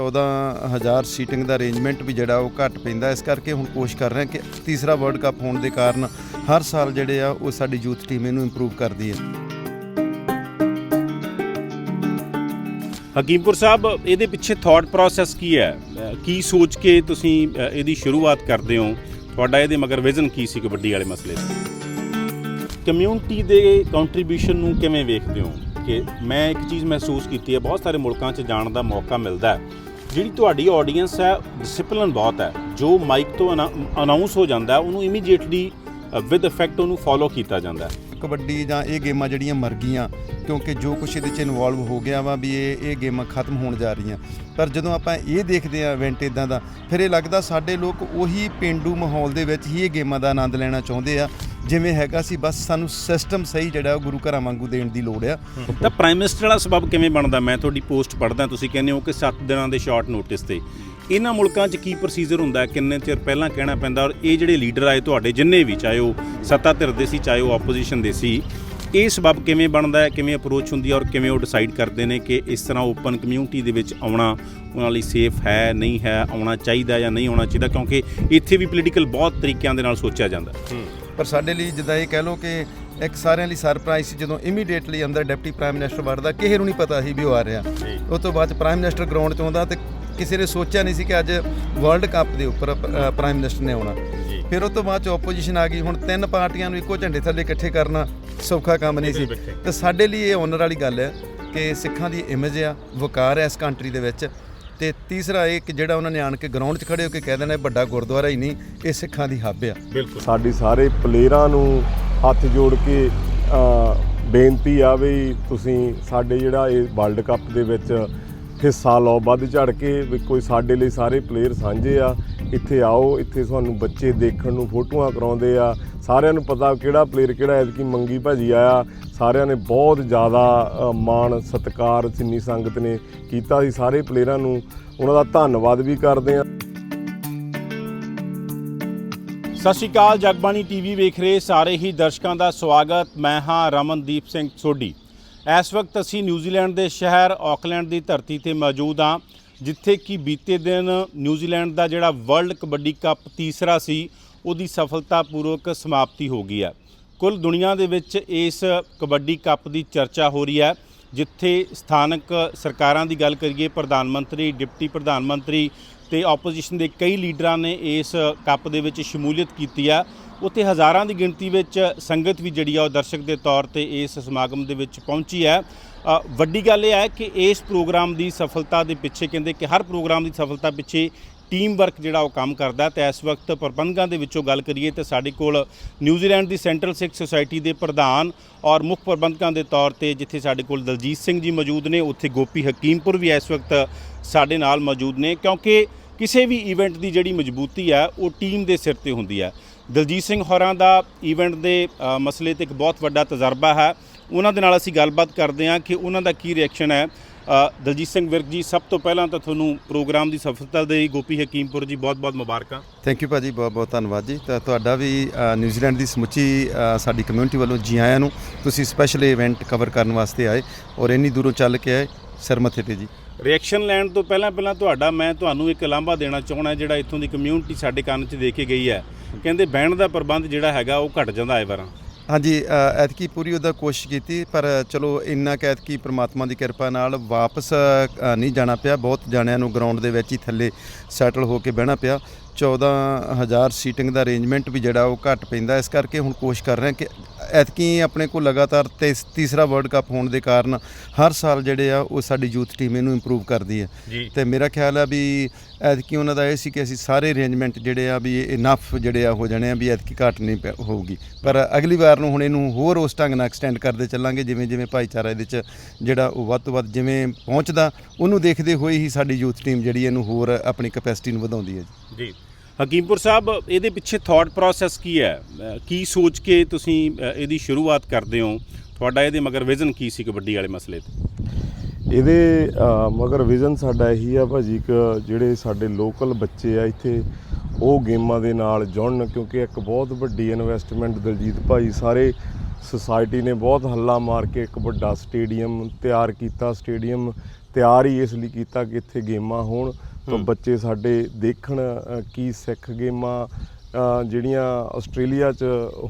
14000 seating ਦਾ arrangement ਵੀ ਜਿਹੜਾ ਉਹ ਘੱਟ ਪੈਂਦਾ। ਇਸ ਕਰਕੇ ਹੁਣ ਕੋਸ਼ਿਸ਼ ਕਰ ਰਹੇ ਹਾਂ ਕਿ ਤੀਸਰਾ ਵਰਲਡ ਕੱਪ ਹੋਣ ਦੇ ਕਾਰਨ ਹਰ ਸਾਲ ਜਿਹੜੇ ਆ ਉਹ ਸਾਡੀ ਯੂਥ ਟੀਮ ਇਹਨੂੰ ਇੰਪਰੂਵ ਕਰਦੀ ਹੈ। ਹਕੀਮਪੁਰ ਸਾਹਿਬ, ਇਹਦੇ ਪਿੱਛੇ ਥਾਟ ਪ੍ਰੋਸੈਸ ਕੀ ਹੈ? ਕੀ ਸੋਚ ਕੇ ਤੁਸੀਂ ਇਹਦੀ ਸ਼ੁਰੂਆਤ ਕਰਦੇ ਹੋ? ਤੁਹਾਡਾ ਇਹਦੇ ਮਗਰ ਵਿਜ਼ਨ ਕੀ ਸੀ ਕਬੱਡੀ ਵਾਲੇ ਮਸਲੇ ਤੇ? ਕਮਿਊਨਿਟੀ ਦੇ ਕੰਟਰੀਬਿਊਸ਼ਨ ਨੂੰ ਕਿਵੇਂ ਵੇਖਦੇ ਹੋ? ਕਿ ਮੈਂ ਇੱਕ ਚੀਜ਼ ਮਹਿਸੂਸ ਕੀਤੀ ਹੈ, ਬਹੁਤ ਸਾਰੇ ਮੁਲਕਾਂ 'ਚ ਜਾਣ ਦਾ ਮੌਕਾ ਮਿਲਦਾ ਹੈ। ਜਿਹੜੀ ਤੁਹਾਡੀ ਆਡੀਅנס ਹੈ ਡਿਸਪਲਿਨ ਬਹੁਤ ਹੈ। ਜੋ ਮਾਈਕ ਤੋਂ ਅਨਾਉਂਸ ਹੋ ਜਾਂਦਾ ਉਹਨੂੰ ਇਮੀਡੀਏਟਲੀ ਵਿਦ ਇਫੈਕਟ ਉਹਨੂੰ ਫੋਲੋ ਕੀਤਾ ਜਾਂਦਾ ਹੈ। ਕਬੱਡੀ ਜਾਂ ਇਹ ਗੇਮਾਂ ਜਿਹੜੀਆਂ ਮਰ ਗਈਆਂ, ਕਿਉਂਕਿ ਜੋ ਕੁਛ ਇਹਦੇ 'ਚ ਇਨਵੋਲਵ ਹੋ ਗਿਆ ਵਾ ਵੀ ਇਹ ਇਹ ਗੇਮਾਂ ਖਤਮ ਹੋਣ ਜਾ ਰਹੀਆਂ। ਪਰ ਜਦੋਂ ਆਪਾਂ ਇਹ ਦੇਖਦੇ ਆ ਇਵੈਂਟ ਇਦਾਂ ਦਾ, ਫਿਰ ਇਹ ਲੱਗਦਾ ਸਾਡੇ ਲੋਕ ਉਹੀ ਪਿੰਡੂ ਮਾਹੌਲ ਦੇ ਵਿੱਚ ਹੀ ਇਹ ਗੇਮਾਂ ਦਾ ਆਨੰਦ ਲੈਣਾ ਚਾਹੁੰਦੇ ਆ, ਜਿਵੇਂ ਹੈਗਾ ਸੀ ਬਸ ਸਾਨੂੰ ਸਿਸਟਮ ਸਹੀ ਜਿਹੜਾ ਉਹ ਗੁਰੂ ਘਰਾਂ ਵਾਂਗੂ ਦੇਣ ਦੀ ਲੋੜ ਆ। ਤਾਂ ਪ੍ਰਾਈਮ ਮਿਨਿਸਟਰ ਵਾਲਾ ਸਬਬ ਕਿਵੇਂ ਬਣਦਾ? ਮੈਂ ਤੁਹਾਡੀ ਪੋਸਟ ਪੜ੍ਹਦਾ, ਤੁਸੀਂ ਕਹਿੰਦੇ ਹੋ ਕਿ 7 ਦਿਨਾਂ ਦੇ ਸ਼ਾਰਟ ਨੋਟਿਸ ਤੇ। ਇਹਨਾਂ ਮੁਲਕਾਂ 'ਚ ਕੀ ਪ੍ਰੋਸੀਜਰ ਹੁੰਦਾ ਹੈ ਕਿੰਨੇ ਚਿਰ ਪਹਿਲਾਂ ਕਹਿਣਾ ਪੈਂਦਾ ਔਰ ਇਹ ਜਿਹੜੇ ਲੀਡਰ ਆਏ ਤੁਹਾਡੇ ਜਿੰਨੇ ਵੀ ਚਾਹੇ ਉਹ ਸੱਤਾ ਧਿਰ ਦੇ ਸੀ ਚਾਹੇ ਉਹ ਆਪੋਜੀਸ਼ਨ ਦੇ ਸੀ ਇਹ ਸਬਬ ਕਿਵੇਂ ਬਣਦਾ ਹੈ ਕਿਵੇਂ ਅਪਰੋਚ ਹੁੰਦੀ ਹੈ ਔਰ ਕਿਵੇਂ ਉਹ ਡਿਸਾਈਡ ਕਰਦੇ ਨੇ ਕਿ ਇਸ ਤਰ੍ਹਾਂ ਓਪਨ ਕਮਿਊਨਿਟੀ ਦੇ ਵਿੱਚ ਆਉਣਾ ਉਹਨਾਂ ਲਈ ਸੇਫ ਹੈ ਨਹੀਂ ਹੈ ਆਉਣਾ ਚਾਹੀਦਾ ਜਾਂ ਨਹੀਂ ਆਉਣਾ ਚਾਹੀਦਾ ਕਿਉਂਕਿ ਇੱਥੇ ਵੀ ਪੋਲੀਟੀਕਲ ਬਹੁਤ ਤਰੀਕਿਆਂ ਦੇ ਨਾਲ ਸੋਚਿਆ ਜਾਂਦਾ ਪਰ ਸਾਡੇ ਲਈ ਜਿੱਦਾਂ ਇਹ ਕਹਿ ਲਓ ਕਿ ਇੱਕ ਸਾਰਿਆਂ ਲਈ ਸਰਪ੍ਰਾਈਜ਼ ਸੀ ਜਦੋਂ ਇਮੀਡੀਏਟਲੀ ਅੰਦਰ ਡਿਪਟੀ ਪ੍ਰਾਈਮ ਮਿਨਿਸਟਰ ਵੜਦਾ ਕਿਸੇ ਨੂੰ ਨਹੀਂ ਪਤਾ ਸੀ ਵੀ ਉਹ ਆ ਰਿਹਾ। ਉਸ ਤੋਂ ਬਾਅਦ 'ਚ ਪ੍ਰਾਈਮ ਮਿਨਿਸਟਰ ਗਰਾਊਂਡ 'ਚ ਆਉਂਦਾ ਤੇ ਕਿਸੇ ਨੇ ਸੋਚਿਆ ਨਹੀਂ ਸੀ ਕਿ ਅੱਜ ਵਰਲਡ ਕੱਪ ਦੇ ਉੱਪਰ ਪ੍ਰਾਈਮ ਮਿਨਿਸਟਰ ਨੇ ਆਉਣਾ। ਫਿਰ ਉਸ ਤੋਂ ਬਾਅਦ 'ਚ ਆਪੋਜੀਸ਼ਨ ਆ ਗਈ। ਹੁਣ ਤਿੰਨ ਪਾਰਟੀਆਂ ਨੂੰ ਇੱਕੋ ਝੰਡੇ ਥੱਲੇ ਇਕੱਠੇ ਕਰਨਾ ਸੌਖਾ ਕੰਮ ਨਹੀਂ ਸੀ। ਤੇ ਸਾਡੇ ਲਈ ਇਹ ਓਨਰ ਵਾਲੀ ਗੱਲ ਹੈ ਕਿ ਸਿੱਖਾਂ ਦੀ ਇਮੇਜ ਆ ਵਕਾਰ ਹੈ ਇਸ ਕੰਟਰੀ ਦੇ ਵਿੱਚ। ਤੇ ਤੀਸਰਾ ਇਹ ਕਿ ਜਿਹੜਾ ਉਹਨਾਂ ਨੇ ਆਣ ਕੇ ਗਰਾਊਂਡ 'ਚ ਖੜੇ ਹੋ ਕੇ ਕਹਿ ਦੇਣਾ ਇਹ ਵੱਡਾ ਗੁਰਦੁਆਰਾ ਹੀ ਨਹੀਂ ਇਹ ਸਿੱਖਾਂ ਦੀ ਹੱਬ ਆ। ਬਿਲਕੁਲ। ਸਾਡੀ ਸਾਰੇ ਪਲੇਅਰਾਂ ਨੂੰ ਹੱਥ ਜੋੜ ਕੇ ਬੇਨਤੀ ਆ ਵੀ ਤੁਸੀਂ ਸਾਡੇ ਜਿਹੜਾ ਇਹ ਵਰਲਡ ਕੱਪ ਦੇ ਵਿੱਚ ਹਿੱਸਾ ਲਓ, ਵੱਧ ਝੜ ਕੇ ਵੀ ਕੋਈ ਸਾਡੇ ਲਈ ਸਾਰੇ ਪਲੇਅਰ ਸਾਂਝੇ ਆ। ਇੱਥੇ ਆਓ, ਇੱਥੇ ਤੁਹਾਨੂੰ ਬੱਚੇ ਦੇਖਣ ਨੂੰ ਫੋਟੋਆਂ ਕਰਾਉਂਦੇ ਆ। ਸਾਰਿਆਂ ਨੂੰ ਪਤਾ ਕਿਹੜਾ ਪਲੇਅਰ ਕਿਹੜਾ ਐਤਕੀ ਮੰਗੀ ਭਾਜੀ ਆਇਆ। ਸਾਰਿਆਂ ਨੇ ਬਹੁਤ ਜ਼ਿਆਦਾ ਮਾਣ, ਸਤਿਕਾਰ ਸਿੰਨੀ ਸੰਗਤ ਨੇ ਕੀਤਾ ਸੀ ਸਾਰੇ ਪਲੇਅਰਾਂ ਨੂੰ। ਉਹਨਾਂ ਦਾ ਧੰਨਵਾਦ ਵੀ ਕਰਦੇ ਆ। ਸਤਿ ਸ਼੍ਰੀ ਅਕਾਲ, ਜਗਬਾਣੀ ਟੀਵੀ ਵੇਖ ਰਹੇ ਸਾਰੇ ਹੀ ਦਰਸ਼ਕਾਂ ਦਾ ਸਵਾਗਤ। ਮੈਂ ਹਾਂ ਰਮਨਦੀਪ ਸਿੰਘ ਸੋਢੀ। ਇਸ ਵਕਤ ਅਸੀਂ ਨਿਊਜ਼ੀਲੈਂਡ ਦੇ ਸ਼ਹਿਰ ਆਕਲੈਂਡ ਦੀ ਧਰਤੀ ਤੇ ਮੌਜੂਦ ਹਾਂ, ਜਿੱਥੇ ਕਿ ਬੀਤੇ ਦਿਨ ਨਿਊਜ਼ੀਲੈਂਡ ਦਾ ਜਿਹੜਾ ਵਰਲਡ ਕਬੱਡੀ ਕੱਪ ਤੀਸਰਾ ਸੀ, ਉਹਦੀ ਸਫਲਤਾਪੂਰਵਕ ਸਮਾਪਤੀ ਹੋ ਗਈ ਹੈ। ਕੁੱਲ ਦੁਨੀਆ ਦੇ ਵਿੱਚ ਇਸ ਕਬੱਡੀ ਕੱਪ ਦੀ ਚਰਚਾ ਹੋ ਰਹੀ ਹੈ, ਜਿੱਥੇ ਸਥਾਨਕ ਸਰਕਾਰਾਂ ਦੀ ਗੱਲ ਕਰੀਏ, ਪ੍ਰਧਾਨ ਮੰਤਰੀ, ਡਿਪਟੀ ਪ੍ਰਧਾਨ ਮੰਤਰੀ ਤੇ ਆਪੋਜੀਸ਼ਨ ਦੇ ਕਈ ਲੀਡਰਾਂ ਨੇ ਇਸ ਕੱਪ ਦੇ ਵਿੱਚ ਸ਼ਮੂਲੀਅਤ ਕੀਤੀ ਆ ਉੱਥੇ ਹਜ਼ਾਰਾਂ ਦੀ ਗਿਣਤੀ ਵਿੱਚ ਸੰਗਤ ਵੀ ਜਿਹੜੀ ਆ ਉਹ ਦਰਸ਼ਕ ਦੇ ਤੌਰ ਤੇ ਇਸ ਸਮਾਗਮ ਦੇ ਵਿੱਚ ਪਹੁੰਚੀ ਹੈ। ਵੱਡੀ ਗੱਲ ਇਹ ਹੈ ਕਿ ਇਸ ਪ੍ਰੋਗਰਾਮ ਦੀ ਸਫਲਤਾ ਦੇ ਪਿੱਛੇ ਕਹਿੰਦੇ ਕਿ ਹਰ ਪ੍ਰੋਗਰਾਮ ਦੀ ਸਫਲਤਾ ਪਿੱਛੇ ਟੀਮ ਵਰਕ ਜਿਹੜਾ ਉਹ ਕੰਮ ਕਰਦਾ ਹੈ। ਤੇ ਇਸ ਵਕਤ ਪ੍ਰਬੰਧਕਾਂ ਦੇ ਵਿੱਚੋਂ ਗੱਲ ਕਰੀਏ ਤੇ ਸਾਡੇ ਕੋਲ ਨਿਊਜ਼ੀਲੈਂਡ ਦੀ ਸੈਂਟਰਲ ਸਿੱਖ ਸੁਸਾਇਟੀ ਦੇ ਪ੍ਰਧਾਨ ਔਰ ਮੁੱਖ ਪ੍ਰਬੰਧਕਾਂ ਦੇ ਤੌਰ ਤੇ ਜਿੱਥੇ ਸਾਡੇ ਕੋਲ ਦਲਜੀਤ ਸਿੰਘ ਜੀ ਮੌਜੂਦ ਨੇ, ਉੱਥੇ ਗੋਪੀ ਹਕੀਮਪੁਰ ਵੀ ਇਸ ਵਕਤ ਸਾਡੇ ਨਾਲ ਮੌਜੂਦ ਨੇ ਕਿਉਂਕਿ ਕਿਸੇ ਵੀ ਇਵੈਂਟ ਦੀ ਜਿਹੜੀ ਮਜ਼ਬੂਤੀ ਹੈ, ਉਹ ਟੀਮ ਦੇ ਸਿਰ ਤੇ ਹੁੰਦੀ ਹੈ। ਦਲਜੀਤ ਸਿੰਘ ਹੋਰਾਂ ਦਾ ਈਵੈਂਟ ਦੇ ਮਸਲੇ ਤੇ ਇੱਕ ਬਹੁਤ ਵੱਡਾ ਤਜਰਬਾ ਹੈ। ਉਹਨਾਂ ਦੇ ਨਾਲ ਅਸੀਂ ਗੱਲਬਾਤ ਕਰਦੇ ਹਾਂ ਕਿ ਉਹਨਾਂ ਦਾ ਕੀ ਰਿਐਕਸ਼ਨ ਹੈ। ਦਲਜੀਤ ਸਿੰਘ ਵਿਰਕ ਜੀ, ਸਭ ਤੋਂ ਪਹਿਲਾਂ ਤਾਂ ਤੁਹਾਨੂੰ ਪ੍ਰੋਗਰਾਮ ਦੀ ਸਫਲਤਾ ਦੇ ਗੋਪੀ ਹਕੀਮਪੁਰ ਜੀ ਬਹੁਤ-ਬਹੁਤ ਮੁਬਾਰਕਾਂ। ਥੈਂਕ ਯੂ ਭਾਜੀ ਬਹੁਤ ਬਹੁਤ ਧੰਨਵਾਦ ਜੀ। ਤਾਂ ਤੁਹਾਡਾ ਵੀ ਨਿਊਜ਼ੀਲੈਂਡ ਦੀ ਸਮੁੱਚੀ ਸਾਡੀ ਕਮਿਊਨਿਟੀ ਵੱਲੋਂ ਜੀ ਆਇਆਂ ਨੂੰ ਤੁਸੀਂ ਸਪੈਸ਼ਲ ਇਵੈਂਟ ਕਵਰ ਕਰਨ ਵਾਸਤੇ ਆਏ ਔਰ ਇੰਨੀ ਦੂਰੋਂ ਚੱਲ ਕੇ ਆਏ। ਸਿਰ ਮੱਥੇ ਤੇ ਜੀ। ਰਿਐਕਸ਼ਨ ਲੈਣ ਤੋਂ ਪਹਿਲਾਂ ਪਹਿਲਾਂ ਤੁਹਾਡਾ, ਮੈਂ ਤੁਹਾਨੂੰ ਇੱਕ ਲਾਂਭਾ ਦੇਣਾ ਚਾਹਣਾ ਜਿਹੜਾ ਇੱਥੋਂ ਦੀ ਕਮਿਊਨਿਟੀ ਸਾਡੇ ਕੰਨ 'ਚ ਦੇ ਕੇ ਗਈ ਹੈ। ਕਹਿੰਦੇ ਬਹਿਣ ਦਾ ਪ੍ਰਬੰਧ ਜਿਹੜਾ ਹੈਗਾ ਉਹ ਘਟ ਜਾਂਦਾ ਹੈ ਵਾਰਾਂ। ਹਾਂਜੀ ਐਤਕੀ ਪੂਰੀ ਉਹਦਾ ਕੋਸ਼ਿਸ਼ ਕੀਤੀ, ਪਰ ਚਲੋ ਇੰਨਾ ਕੁ ਐਤਕੀ ਪ੍ਰਮਾਤਮਾ ਦੀ ਕਿਰਪਾ ਨਾਲ ਵਾਪਸ ਨਹੀਂ ਜਾਣਾ ਪਿਆ। ਬਹੁਤ ਜਾਣਿਆਂ ਨੂੰ ਗਰਾਊਂਡ ਦੇ ਵਿੱਚ ਹੀ ਥੱਲੇ ਸੈਟਲ ਹੋ ਕੇ ਬਹਿਣਾ ਪਿਆ। 14000 ਸੀਟਿੰਗ ਦਾ ਅਰੇਂਜਮੈਂਟ ਵੀ ਜਿਹੜਾ ਉਹ ਘੱਟ ਪੈਂਦਾ। ਇਸ ਕਰਕੇ ਹੁਣ ਕੋਸ਼ਿਸ਼ ਕਰ ਰਹੇ ਹਾਂ ਕਿ ਐਤਕੀ ਆਪਣੇ ਕੋਲ ਲਗਾਤਾਰ ਤੀਸ- ਤੀਸਰਾ ਵਰਲਡ ਕੱਪ ਹੋਣ ਦੇ ਕਾਰਨ ਹਰ ਸਾਲ ਜਿਹੜੇ ਆ ਉਹ ਸਾਡੀ ਯੂਥ ਟੀਮ ਇਹਨੂੰ ਇੰਪਰੂਵ ਕਰਦੀ ਹੈ। ਜੀ। ਤੇ ਮੇਰਾ ਖਿਆਲ ਆ ਵੀ ਐਤਕੀ ਉਹਨਾਂ ਦਾ ਇਹ ਸੀ ਕਿ ਅਸੀਂ ਸਾਰੇ ਅਰੇਂਜਮੈਂਟ ਜਿਹੜੇ ਆ ਵੀ ਇਨਫ ਜਿਹੜੇ ਆ ਹੋ ਜਾਣੇ ਆ ਵੀ ਐਤਕੀ ਘੱਟ ਨਹੀਂ ਪੈ- ਹੋਊਗੀ। ਪਰ ਅਗਲੀ ਵਾਰ ਨੂੰ ਹੁਣ ਇਹਨੂੰ ਹੋਰ ਉਸ ਢੰਗ ਨਾਲ ਐਕਸਟੈਂਡ ਕਰਦੇ ਚੱਲਾਂਗੇ ਜਿਵੇਂ ਜਿਵੇਂ ਭਾਈਚਾਰਾ ਇਹਦੇ ਚ ਜਿਹੜਾ ਉਹ ਵੱਧ ਤੋਂ ਵੱਧ ਜਿਵੇਂ ਪਹੁੰਚਦਾ ਉਹਨੂੰ ਦੇਖਦੇ ਹੋਏ ਹੀ ਸਾਡੀ ਯੂਥ ਟੀਮ ਜਿਹੜੀ ਇਹਨੂੰ ਹੋਰ ਆਪਣੀ ਕੈਪੈਸਿਟੀ ਨੂੰ ਵਧਾਉਂਦੀ ਹੈ ਜੀ। ਜੀ। ਹਕੀਮਪੁਰ ਸਾਹਿਬ, ਇਹਦੇ ਪਿੱਛੇ ਥਾਟ ਪ੍ਰੋਸੈਸ ਕੀ ਹੈ? ਕੀ ਸੋਚ ਕੇ ਤੁਸੀਂ ਇਹਦੀ ਸ਼ੁਰੂਆਤ ਕਰਦੇ ਹੋ? ਤੁਹਾਡਾ ਇਹਦੇ ਮਗਰ ਵਿਜ਼ਨ ਕੀ ਸੀ ਕਬੱਡੀ ਵਾਲੇ ਮਸਲੇ ਤੇ? ਇਹਦੇ ਮਗਰ ਵਿਜ਼ਨ ਸਾਡਾ ਇਹੀ ਆ ਭਾਜੀ ਕਿ ਜਿਹੜੇ ਸਾਡੇ ਲੋਕਲ ਬੱਚੇ ਆ ਇੱਥੇ, ਉਹ ਗੇਮਾਂ ਦੇ ਨਾਲ ਜੁੜਨ, ਕਿਉਂਕਿ ਇੱਕ ਬਹੁਤ ਵੱਡੀ ਇਨਵੈਸਟਮੈਂਟ ਦਲਜੀਤ ਭਾਈ ਸਾਰੇ ਸੁਸਾਇਟੀ ਨੇ ਬਹੁਤ ਹੱਲਾ ਮਾਰ ਕੇ ਇੱਕ ਵੱਡਾ ਸਟੇਡੀਅਮ ਤਿਆਰ ਕੀਤਾ ਸਟੇਡੀਅਮ ਤਿਆਰ ਹੀ ਇਸ ਲਈ ਕੀਤਾ ਕਿ ਇੱਥੇ ਗੇਮਾਂ ਹੋਣ। ਤਾਂ। ਬੱਚੇ ਸਾਡੇ ਦੇਖਣ ਕੀ ਸਿੱਖ ਗੇਮਾਂ ਜਿਹੜੀਆਂ ਆਸਟ੍ਰੇਲੀਆ 'ਚ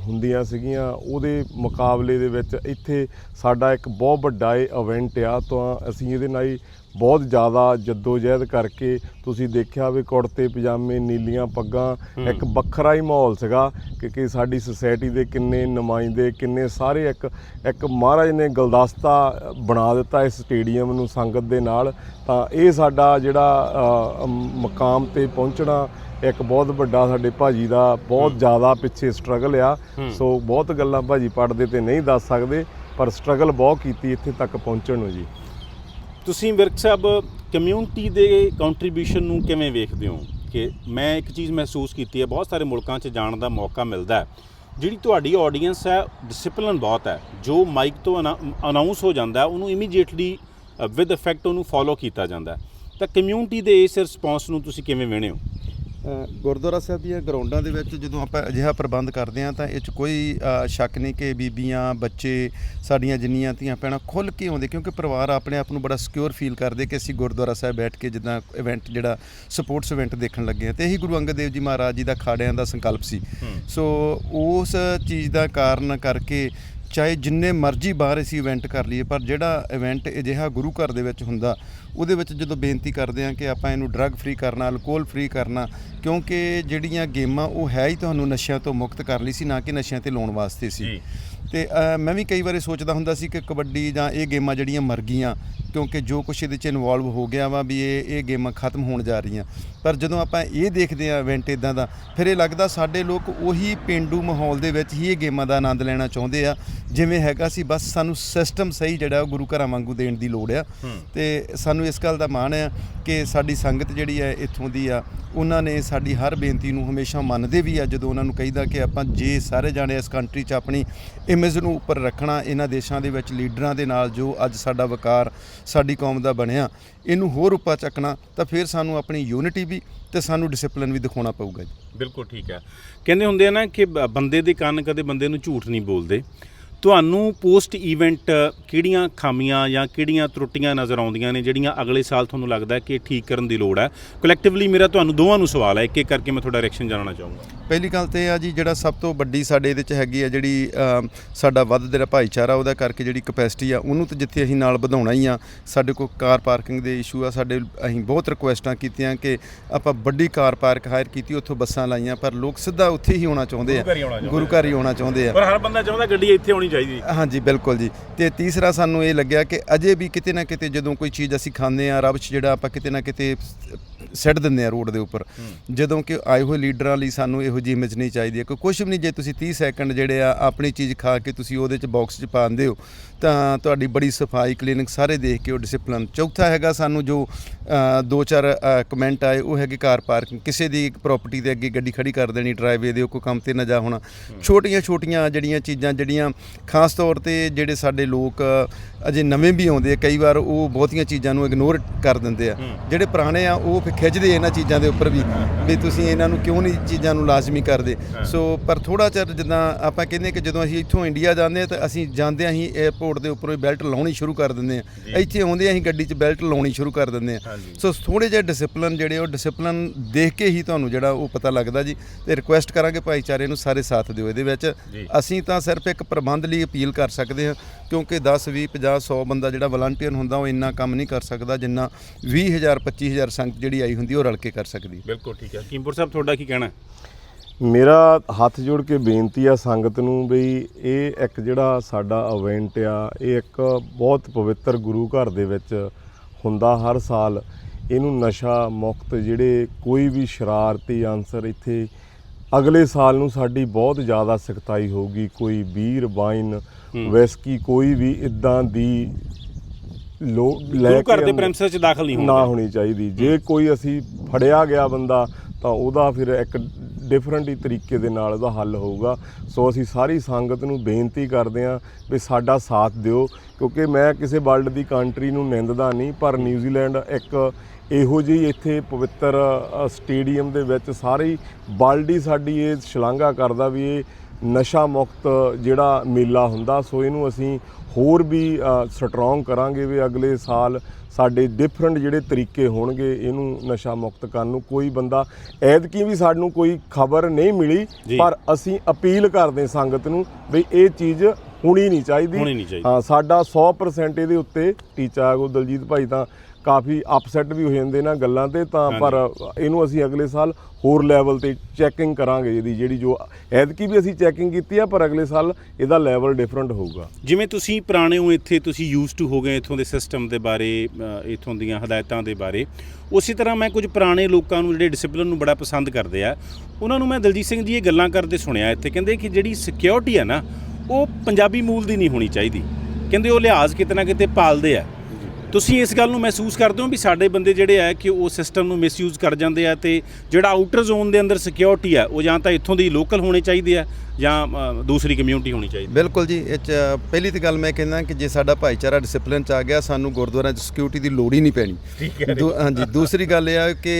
ਹੁੰਦੀਆਂ ਸੀਗੀਆਂ ਉਹਦੇ ਮੁਕਾਬਲੇ ਦੇ ਵਿੱਚ ਇੱਥੇ ਸਾਡਾ ਇੱਕ ਬਹੁਤ ਵੱਡਾ ਇਹ ਇਵੈਂਟ ਆ ਤਾਂ ਅਸੀਂ ਇਹਦੇ ਨਾਲ ਹੀ ਬਹੁਤ ਜ਼ਿਆਦਾ ਜਦੋਜਹਿਦ ਕਰਕੇ ਤੁਸੀਂ ਦੇਖਿਆ ਵੀ ਕੁੜਤੇ ਪਜਾਮੇ ਨੀਲੀਆਂ ਪੱਗਾਂ। ਇੱਕ ਵੱਖਰਾ ਹੀ ਮਾਹੌਲ ਸੀਗਾ ਕਿ ਕਿ ਸਾਡੀ ਸੁਸਾਇਟੀ ਦੇ ਕਿੰਨੇ ਨੁਮਾਇੰਦੇ ਕਿੰਨੇ ਸਾਰੇ ਇੱਕ ਇੱਕ ਮਹਾਰਾਜ ਨੇ ਗੁਲਦਸਤਾ ਬਣਾ ਦਿੱਤਾ ਇਸ ਸਟੇਡੀਅਮ ਨੂੰ ਸੰਗਤ ਦੇ ਨਾਲ ਤਾਂ ਇਹ ਸਾਡਾ ਜਿਹੜਾ ਮਕਾਮ ਤੇ ਪਹੁੰਚਣਾ ਇੱਕ ਬਹੁਤ ਵੱਡਾ ਸਾਡੇ ਭਾਜੀ ਦਾ ਬਹੁਤ ਜ਼ਿਆਦਾ ਪਿੱਛੇ ਸਟਰਗਲ ਆ। ਸੋ ਬਹੁਤ ਗੱਲਾਂ ਭਾਜੀ ਪੜਦੇ ਤੇ ਨਹੀਂ ਦੱਸ ਸਕਦੇ ਪਰ ਸਟਰਗਲ ਬਹੁਤ ਕੀਤੀ ਇੱਥੇ ਤੱਕ ਪਹੁੰਚਣ ਨੂੰ ਜੀ ਤੁਸੀਂ ਵਿਰਕ ਸਾਹਿਬ ਕਮਿਊਨਿਟੀ ਦੇ ਕੰਟਰੀਬਿਊਸ਼ਨ ਨੂੰ ਕਿਵੇਂ ਵੇਖਦੇ ਹੋ? ਕਿ ਮੈਂ ਇੱਕ ਚੀਜ਼ ਮਹਿਸੂਸ ਕੀਤੀ ਹੈ, ਬਹੁਤ ਸਾਰੇ ਮੁਲਕਾਂ 'ਚ ਜਾਣ ਦਾ ਮੌਕਾ ਮਿਲਦਾ ਹੈ। ਜਿਹੜੀ ਤੁਹਾਡੀ ਆਡੀਅנס ਹੈ ਡਿਸਪਲਿਨ ਬਹੁਤ ਹੈ। ਜੋ ਮਾਈਕ ਤੋਂ ਅਨਾਉਂਸ ਹੋ ਜਾਂਦਾ ਉਹਨੂੰ ਇਮੀਡੀਏਟਲੀ ਵਿਦ ਇਫੈਕਟ ਉਹਨੂੰ ਫੋਲੋ ਕੀਤਾ ਜਾਂਦਾ ਤਾਂ ਕਮਿਊਨਿਟੀ ਦੇ ਇਸ ਰਿਸਪੌਂਸ ਨੂੰ ਤੁਸੀਂ ਕਿਵੇਂ ਵੇਖਦੇ ਹੋ? ਗੁਰਦੁਆਰਾ ਸਾਹਿਬ ਦੀਆਂ ਗਰਾਊਂਡਾਂ ਦੇ ਵਿੱਚ ਜਦੋਂ ਆਪਾਂ ਅਜਿਹਾ ਪ੍ਰਬੰਧ ਕਰਦੇ ਹਾਂ ਤਾਂ ਇਹ 'ਚ ਕੋਈ ਸ਼ੱਕ ਨਹੀਂ ਕਿ ਬੀਬੀਆਂ ਬੱਚੇ ਸਾਡੀਆਂ ਜਿੰਨੀਆਂ ਧੀਆਂ ਭੈਣਾਂ ਖੁੱਲ੍ਹ ਕੇ ਆਉਂਦੇ ਕਿਉਂਕਿ ਪਰਿਵਾਰ ਆਪਣੇ ਆਪ ਨੂੰ ਬੜਾ ਸਿਕਿਉਰ ਫੀਲ ਕਰਦੇ ਕਿ ਅਸੀਂ ਗੁਰਦੁਆਰਾ ਸਾਹਿਬ ਬੈਠ ਕੇ ਜਿੱਦਾਂ ਇਵੈਂਟ ਜਿਹੜਾ ਸਪੋਰਟਸ ਇਵੈਂਟ ਦੇਖਣ ਲੱਗੇ ਹਾਂ। ਤੇ ਇਹੀ ਗੁਰੂ ਅੰਗਦ ਦੇਵ ਜੀ ਮਹਾਰਾਜ ਜੀ ਦਾ ਖਾੜਿਆਂ ਦਾ ਸੰਕਲਪ ਸੀ। ਸੋ ਉਸ ਚੀਜ਼ ਦਾ ਕਾਰਨ ਕਰਕੇ ਚਾਹੇ ਜਿੰਨੇ ਮਰਜ਼ੀ ਬਾਹਰ ਅਸੀਂ ਇਵੈਂਟ ਕਰ ਲਈਏ, ਪਰ ਜਿਹੜਾ ਇਵੈਂਟ ਅਜਿਹਾ ਗੁਰੂ ਘਰ ਦੇ ਵਿੱਚ ਹੁੰਦਾ, ਉਹਦੇ ਵਿੱਚ ਜਦੋਂ ਬੇਨਤੀ ਕਰਦੇ ਹਾਂ ਕਿ ਆਪਾਂ ਇਹਨੂੰ ਡਰੱਗ ਫ੍ਰੀ ਕਰਨਾ ਅਲਕੋਹਲ ਫ੍ਰੀ ਕਰਨਾ, ਕਿਉਂਕਿ ਜਿਹੜੀਆਂ ਗੇਮਾਂ ਉਹ ਹੈ ਹੀ ਤੁਹਾਨੂੰ ਨਸ਼ਿਆਂ ਤੋਂ ਮੁਕਤ ਕਰ ਲਈ ਸੀ, ਨਾ ਕਿ ਨਸ਼ਿਆਂ ਤੇ ਲਾਉਣ ਵਾਸਤੇ ਸੀ। ਤੇ ਮੈਂ ਵੀ ਕਈ ਵਾਰੀ ਸੋਚਦਾ ਹੁੰਦਾ ਸੀ ਕਿ ਕਬੱਡੀ ਜਾਂ ਇਹ ਗੇਮਾਂ ਜਿਹੜੀਆਂ ਮਰ ਗਈਆਂ ਕਿਉਂਕਿ ਜੋ ਕੁਛ ਇਹਦੇ 'ਚ ਇਨਵੋਲਵ ਹੋ ਗਿਆ ਵਾ ਵੀ ਇਹ ਇਹ ਗੇਮਾਂ ਖਤਮ ਹੋਣ ਜਾ ਰਹੀਆਂ। ਪਰ ਜਦੋਂ ਆਪਾਂ ਇਹ ਦੇਖਦੇ ਆ ਇਵੈਂਟ ਇਦਾਂ ਦਾ ਫਿਰ ਇਹ ਲੱਗਦਾ ਸਾਡੇ ਲੋਕ ਉਹੀ ਪਿੰਡੂ ਮਾਹੌਲ ਦੇ ਵਿੱਚ ਹੀ ਇਹ ਗੇਮਾਂ ਦਾ ਆਨੰਦ ਲੈਣਾ ਚਾਹੁੰਦੇ ਆ। ਜਿਵੇਂ ਹੈਗਾ ਸੀ ਬਸ ਸਾਨੂੰ ਸਿਸਟਮ ਸਹੀ ਜਿਹੜਾ ਉਹ ਗੁਰੂ ਘਰਾਂ ਵਾਂਗੂ ਦੇਣ ਦੀ ਲੋੜ ਆ। ਤੇ ਸਾਨੂੰ ਇਸ ਗੱਲ ਦਾ ਮਾਣ ਆ ਕਿ ਸਾਡੀ ਸੰਗਤ ਜਿਹੜੀ ਹੈ ਇੱਥੋਂ ਦੀ ਆ ਉਹਨਾਂ ਨੇ ਸਾਡੀ ਹਰ ਬੇਨਤੀ ਨੂੰ ਹਮੇਸ਼ਾ ਮੰਨਦੇ ਵੀ ਆ ਜਦੋਂ ਉਹਨਾਂ ਨੂੰ ਕਹੀਦਾ ਕਿ ਆਪਾਂ ਜੇ ਸਾਰੇ ਜਾਣੇ ਇਸ ਕੰਟਰੀ 'ਚ ਆਪਣੀ ਇਮੇਜ ਨੂੰ ਉੱਪਰ ਰੱਖਣਾ, ਇਹਨਾਂ ਦੇਸ਼ਾਂ ਦੇ ਵਿੱਚ ਲੀਡਰਾਂ ਦੇ ਨਾਲ ਜੋ ਅੱਜ ਸਾਡਾ ਵਕਾਰ, ਸਾਡੀ ਕੌਮ ਦਾ ਬਣਿਆ, ਇਹਨੂੰ ਹੋਰ ਉੱਪਰ ਚੱਕਣਾ, ਤਾਂ ਫਿਰ ਸਾਨੂੰ ਆਪਣੀ ਯੂਨਿਟੀ ਵੀ ਤੇ ਸਾਨੂੰ ਡਿਸਪਲਿਨ ਵੀ ਦਿਖਾਉਣਾ ਪਊਗਾ ਜੀ। ਬਿਲਕੁਲ ਠੀਕ ਹੈ। ਕਹਿੰਦੇ ਹੁੰਦੇ ਆ ਨਾ ਕਿ ਬੰਦੇ ਦੇ ਕੰਨ ਕਦੇ ਬੰਦੇ ਨੂੰ ਝੂਠ ਨਹੀਂ ਬੋਲਦੇ। ਤੁਹਾਨੂੰ ਪੋਸਟ ਇਵੈਂਟ ਕਿਹੜੀਆਂ ਖਾਮੀਆਂ ਜਾਂ ਕਿਹੜੀਆਂ ਤਰੁੱਟੀਆਂ ਨਜ਼ਰ ਆਉਂਦੀਆਂ ਨੇ ਜਿਹੜੀਆਂ ਅਗਲੇ ਸਾਲ ਤੁਹਾਨੂੰ ਲੱਗਦਾ ਕਿ ਠੀਕ ਕਰਨ ਦੀ ਲੋੜ ਹੈ? ਕਲੈਕਟਿਵਲੀ ਮੇਰਾ ਤੁਹਾਨੂੰ ਦੋਵਾਂ ਨੂੰ ਸਵਾਲ ਹੈ ਇੱਕ ਇੱਕ ਕਰਕੇ ਮੈਂ ਤੁਹਾਡਾ ਰਿਐਕਸ਼ਨ ਜਾਣਨਾ ਚਾਹੂੰਗਾ। ਪਹਿਲੀ ਗੱਲ ਤੇ ਆ ਜੀ ਜਿਹੜਾ ਸਭ ਤੋਂ ਵੱਡੀ ਸਾਡੇ ਇਹਦੇ ਚ ਹੈਗੀ ਆ ਜਿਹੜੀ ਸਾਡਾ ਵੱਧ ਜਿਹੜਾ ਭਾਈਚਾਰਾ ਉਹਦਾ ਕਰਕੇ ਜਿਹੜੀ ਕਪੈਸਿਟੀ ਆ ਉਹਨੂੰ ਤੇ ਜਿੱਥੇ ਅਸੀਂ ਨਾਲ ਵਧਾਉਣਾ ਹੀ ਆ ਸਾਡੇ ਕੋਲ ਕਾਰ ਪਾਰਕਿੰਗ ਦੇ ਇਸ਼ੂ ਆ ਸਾਡੇ ਅਸੀਂ ਬਹੁਤ ਰਿਕੁਐਸਟਾਂ ਕੀਤੀਆਂ ਕਿ ਆਪਾਂ ਵੱਡੀ ਕਾਰ ਪਾਰਕ ਹਾਇਰ ਕੀਤੀ ਉੱਥੋਂ ਬੱਸਾਂ ਲਾਈਆਂ ਪਰ ਲੋਕ ਸਿੱਧਾ ਉੱਥੇ ਹੀ ਆਉਣਾ ਚਾਹੁੰਦੇ ਆ। ਗੁਰੂ ਘਰ ਹੀ ਆਉਣਾ ਚਾਹੁੰਦੇ ਆ। ਪਰ ਹਰ ਬੰਦਾ ਚਾਹੁੰਦਾ ਗੱਡੀ ਇੱਥੇ ਹੋਣੀ ਚਾਹੀਦੀ। ਹਾਂਜੀ, ਬਿਲਕੁਲ ਜੀ। ਤੇ ਤੀਸਰਾ ਸਾਨੂੰ ਇਹ ਲੱਗਿਆ ਕਿ ਅਜੇ ਵੀ ਕਿਤੇ ਨਾ ਕਿਤੇ ਜਦੋਂ ਕੋਈ ਚੀਜ਼ ਅਸੀਂ ਖਾਂਦੇ ਆ ਰਬਸ਼ ਜਿਹੜਾ ਆਪਾਂ ਕਿਤੇ ਨਾ ਕਿਤੇ ਸਿੱਟ ਦਿੰਦੇ ਆ ਰੋਡ ਦੇ ਉੱਪਰ। ਜਦੋਂ ਕਿ ਆਏ ਹੋਏ ਲੀਡਰਾਂ ਲਈ ਸਾਨੂੰ ਇਹੋ ਜਿਹੀ ਇਮੇਜ ਨਹੀਂ ਚਾਹੀਦੀ ਕਿ ਕੁਝ ਵੀ ਨਹੀਂ ਜੇ ਤੁਸੀਂ 30 ਸੈਕਿੰਡ ਜਿਹੜੇ ਆ ਆਪਣੀ ਚੀਜ਼ ਖਾ ਕੇ ਤੁਸੀਂ ਉਹਦੇ ਚ ਬਾਕਸ ਚ ਪਾਉਂਦੇ ਹੋ ਤਾਂ ਤੁਹਾਡੀ ਬੜੀ ਸਫ਼ਾਈ ਕਲੀਨਿਕ ਸਾਰੇ ਦੇਖ ਕੇ ਉਹ ਡਿਸਪਲਿਨ ਚੌਥਾ ਹੈਗਾ ਸਾਨੂੰ ਜੋ ਦੋ ਚਾਰ ਕਮੈਂਟ ਆਏ ਉਹ ਹੈਗੇ ਕਾਰ ਪਾਰਕਿੰਗ ਕਿਸੇ ਦੀ ਪ੍ਰਾਪਰਟੀ ਦੇ ਅੱਗੇ ਗੱਡੀ ਖੜੀ ਕਰ ਦੇਣੀ ਡਰਾਈਵੇ ਦੇ ਕੋਈ ਕੰਮ ਤੇ ਨਾ ਜਾ ਹੋਣਾ। ਛੋਟੀਆਂ ਛੋਟੀਆਂ ਜਿਹੜੀਆਂ ਚੀਜ਼ਾਂ ਜਿਹੜੀਆਂ ਖਾਸ ਤੌਰ ਤੇ ਜਿਹੜੇ ਸਾਡੇ ਲੋਕ ਅਜੇ ਨਵੇਂ ਵੀ ਆਉਂਦੇ ਆ ਕਈ ਵਾਰ ਉਹ ਬਹੁਤੀਆਂ ਚੀਜ਼ਾਂ ਨੂੰ ਇਗਨੋਰ ਕਰ ਦਿੰਦੇ ਆ। ਜਿਹੜੇ ਪੁਰਾਣੇ ਆ ਉਹ ਖਿੱਚਦੇ ਇਹਨਾਂ ਚੀਜ਼ਾਂ ਦੇ ਉੱਪਰ ਵੀ ਵੀ ਤੁਸੀਂ ਇਹਨਾਂ ਨੂੰ ਕਿਉਂ ਨਹੀਂ ਚੀਜ਼ਾਂ ਨੂੰ ਲਾਜ਼ਮੀ ਕਰਦੇ? ਸੋ ਪਰ ਥੋੜਾ ਚਿਰ ਜਿੱਦਾਂ ਆਪਾਂ ਕਹਿੰਦੇ ਕਿ ਜਦੋਂ ਅਸੀਂ ਇੱਥੋਂ ਇੰਡੀਆ ਜਾਂਦੇ ਆ ਤਾਂ ਅਸੀਂ ਜਾਂਦੇ ਹਾਂ ਹੀ 에어ਪੋਰਟ ਦੇ ਉੱਪਰੋਂ ਹੀ ਬੈਲਟ ਲਾਉਣੀ ਸ਼ੁਰੂ ਕਰ ਦਿੰਦੇ ਆ ਇੱਥੇ ਆਉਂਦੇ ਆ ਅਸੀਂ ਗੱਡੀ 'ਚ ਬੈਲਟ ਲਾਉਣੀ ਸ਼ੁਰੂ ਕਰ ਦਿੰਦੇ ਆ। ਸੋ ਥੋੜੇ ਜਿਹੇ ਡਿਸਪਲਿਨ ਜਿਹੜੇ ਉਹ ਡਿਸਪਲਿਨ ਦੇਖ ਕੇ ਹੀ ਤੁਹਾਨੂੰ ਜਿਹੜਾ ਉਹ ਪਤਾ ਲੱਗਦਾ ਜੀ। ਤੇ ਰਿਕੁਐਸਟ ਕਰਾਂਗੇ ਭਾਈਚਾਰੇ ਨੂੰ ਸਾਰੇ ਸਾਥ ਦਿਓ ਇਹਦੇ ਵਿੱਚ। ਅਸੀਂ ਤਾਂ ਸਿਰਫ ਇੱਕ ਪ੍ਰਬੰਧ ਲਈ ਅਪੀਲ ਕਰ ਸਕਦੇ ਹਾਂ ਕਿਉਂਕਿ 10 20 50 100 ਬੰਦਾ ਜਿਹੜਾ ਵਲੰਟੀਅਰ ਹੁੰਦਾ ਉਹ ਇੰਨਾ ਕੰਮ ਨਹੀਂ ਕਰ ਸਕਦਾ ਜਿੰਨਾ 20000 25000 ਸੰਗਤ ਜਿਹੜੀ ਆਈ ਹੁੰਦੀ ਉਹ ਰਲ ਕੇ ਕਰ ਸਕਦੀ। ਬਿਲਕੁਲ ਠੀਕ ਹੈ। ਕੀਮਪੁਰ ਸਾਹਿਬ ਤੁਹਾਡਾ ਕੀ ਕਹਿਣਾ? ਹੈ? ਮੇਰਾ ਹੱਥ ਜੋੜ ਕੇ ਬੇਨਤੀ ਆ ਸੰਗਤ ਨੂੰ ਵੀ ਇਹ ਇੱਕ ਜਿਹੜਾ ਸਾਡਾ ਇਵੈਂਟ ਆ ਇਹ ਇੱਕ ਬਹੁਤ ਪਵਿੱਤਰ ਗੁਰੂ ਘਰ ਦੇ ਵਿੱਚ ਹੁੰਦਾ ਹਰ ਸਾਲ। ਇਹਨੂੰ ਨਸ਼ਾ ਮੁਕਤ ਜਿਹੜੇ ਕੋਈ ਵੀ ਸ਼ਰਾਰਤੀ ਅਨਸਰ ਇੱਥੇ ਅਗਲੇ ਸਾਲ ਨੂੰ ਸਾਡੀ ਬਹੁਤ ਜ਼ਿਆਦਾ ਸਖਤਾਈ ਹੋਊਗੀ ਕੋਈ ਬੀਰ ਵਾਈਨ ਵਿਸਕੀ ਕੋਈ ਵੀ ਇਦਾਂ ਦੀ ਲੋ ਲੈ ਕੇ ਘਰ ਦੇ ਪ੍ਰੈਮਿਸਸ 'ਚ ਦਾਖਲ ਨਹੀਂ ਨਾ ਹੋਣਾ ਹੋਣੀ ਚਾਹੀਦੀ। ਜੇ ਕੋਈ ਅਸੀਂ ਫੜਿਆ ਗਿਆ ਬੰਦਾ ਤਾਂ ਉਹਦਾ ਫਿਰ ਇੱਕ ਡਿਫਰੈਂਟ ਹੀ ਤਰੀਕੇ ਦੇ ਨਾਲ ਉਹਦਾ ਹੱਲ ਹੋਊਗਾ। ਸੋ ਅਸੀਂ ਸਾਰੀ ਸੰਗਤ ਨੂੰ ਬੇਨਤੀ ਕਰਦੇ ਹਾਂ ਵੀ ਸਾਡਾ ਸਾਥ ਦਿਓ ਕਿਉਂਕਿ ਮੈਂ ਕਿਸੇ ਵਰਲਡ ਦੀ ਕੰਟਰੀ ਨੂੰ ਨਿੰਦਦਾ ਨਹੀਂ ਪਰ ਨਿਊਜ਼ੀਲੈਂਡ ਇੱਕ ਇਹੋ ਜਿਹੀ ਇੱਥੇ ਪਵਿੱਤਰ ਸਟੇਡੀਅਮ ਦੇ ਵਿੱਚ ਸਾਰੀ ਹੀ ਸਾਡੀ ਇਹ ਸ਼ਲਾਘਾ ਕਰਦਾ ਵੀ ਇਹ ਨਸ਼ਾ ਮੁਕਤ ਜਿਹੜਾ ਮੇਲਾ ਹੁੰਦਾ ਸੋ ਇਹਨੂੰ ਅਸੀਂ ਹੋਰ ਵੀ ਸਟਰੋਂਗ ਕਰਾਂਗੇ ਵੀ ਅਗਲੇ ਸਾਲ ਸਾਡੇ ਡਿਫਰੈਂਟ ਜਿਹੜੇ ਤਰੀਕੇ ਹੋਣਗੇ ਇਹਨੂੰ ਨਸ਼ਾ ਮੁਕਤ ਕਰਨ ਨੂੰ ਕੋਈ ਬੰਦਾ ਐਤਕੀ ਵੀ ਸਾਨੂੰ ਕੋਈ ਖਬਰ ਨਹੀਂ ਮਿਲੀ। ਪਰ ਅਸੀਂ ਅਪੀਲ ਕਰਦੇ ਸੰਗਤ ਨੂੰ ਵੀ ਇਹ ਚੀਜ਼ ਹੋਣੀ ਨਹੀਂ ਚਾਹੀਦੀ। ਹਾਂ ਸਾਡਾ 100% ਇਹਦੇ ਉੱਤੇ ਟੀਚਾ ਹੈ ਦਲਜੀਤ ਭਾਈ ਤਾਂ ਕਾਫੀ ਅਪਸੈਟ ਵੀ ਹੋ ਜਾਂਦੇ ਇਹਨਾਂ ਗੱਲਾਂ ਤੇ ਤਾਂ ਪਰ ਇਹਨੂੰ ਅਸੀਂ ਅਗਲੇ ਸਾਲ ਹੋਰ ਲੈਵਲ ਤੇ ਚੈਕਿੰਗ ਕਰਾਂਗੇ ਇਹਦੀ ਜਿਹੜੀ ਜੋ ਐਤਕੀ ਵੀ ਅਸੀਂ ਚੈਕਿੰਗ ਕੀਤੀ ਆ ਪਰ ਅਗਲੇ ਸਾਲ ਇਹਦਾ ਲੈਵਲ ਡਿਫਰੈਂਟ ਹੋਊਗਾ। ਜਿਵੇਂ ਤੁਸੀਂ ਪੁਰਾਣੇ ਹੋ ਇੱਥੇ ਤੁਸੀਂ ਯੂਜ਼ਡ ਟੂ ਹੋ ਗਏ ਇੱਥੋਂ ਦੇ ਸਿਸਟਮ ਦੇ ਬਾਰੇ ਇੱਥੋਂ ਦੀਆਂ ਹਦਾਇਤਾਂ ਦੇ ਬਾਰੇ। ਉਸੇ ਤਰ੍ਹਾਂ ਮੈਂ ਕੁਝ ਪੁਰਾਣੇ ਲੋਕਾਂ ਨੂੰ ਜਿਹੜੇ ਡਿਸਪਲਿਨ ਨੂੰ ਬੜਾ ਪਸੰਦ ਕਰਦੇ ਆ ਉਹਨਾਂ ਨੂੰ ਮੈਂ ਦਲਜੀਤ ਸਿੰਘ ਜੀ ਇਹ ਗੱਲਾਂ ਕਰਦੇ ਸੁਣਿਆ ਇੱਥੇ ਕਹਿੰਦੇ ਕਿ ਜਿਹੜੀ ਸਿਕਿਉਰਿਟੀ ਆ ਨਾ ਉਹ ਪੰਜਾਬੀ ਮੂਲ ਦੀ ਨਹੀਂ ਹੋਣੀ ਚਾਹੀਦੀ। ਕਹਿੰਦੇ ਉਹ ਲਿਹਾਜ਼ ਕਿਤੇ ਨਾ ਕਿਤੇ ਪਾਲਦੇ ਆ। ਤੁਸੀਂ ਇਸ ਗੱਲ ਨੂੰ ਮਹਿਸੂਸ ਕਰਦੇ ਹੋ ਵੀ ਸਾਡੇ ਬੰਦੇ ਜਿਹੜੇ ਆ ਕਿ ਉਹ ਸਿਸਟਮ ਨੂੰ ਮਿਸਯੂਜ਼ ਕਰ ਜਾਂਦੇ ਆ ਤੇ ਜਿਹੜਾ ਆਊਟਰ ਜ਼ੋਨ ਦੇ ਅੰਦਰ ਸਿਕਿਉਰਿਟੀ ਆ, ਉਹ ਜਾਂ ਤਾਂ ਇੱਥੋਂ ਦੀ ਲੋਕਲ ਹੋਣੇ ਚਾਹੀਦੇ ਆ। ਜਾਂ ਅ, ਦੂਸਰੀ ਕਮਿਊਨਿਟੀ ਹੋਣੀ ਚਾਹੀਦੀ। ਬਿਲਕੁਲ ਜੀ ਇਹ 'ਚ ਪਹਿਲੀ ਤਾਂ ਗੱਲ ਮੈਂ ਕਹਿੰਦਾ ਕਿ ਜੇ ਸਾਡਾ ਭਾਈਚਾਰਾ ਡਿਸਪਲਿਨ ਚ ਆ ਗਿਆ ਸਾਨੂੰ ਗੁਰਦੁਆਰਿਆਂ 'ਚ ਸਿਕਿਉਰਿਟੀ ਦੀ ਲੋੜ ਹੀ ਨਹੀਂ ਪੈਣੀ। ਠੀਕ ਹੈ। ਦੂ- ਹਾਂਜੀ ਦੂਸਰੀ ਗੱਲ ਇਹ ਆ ਕਿ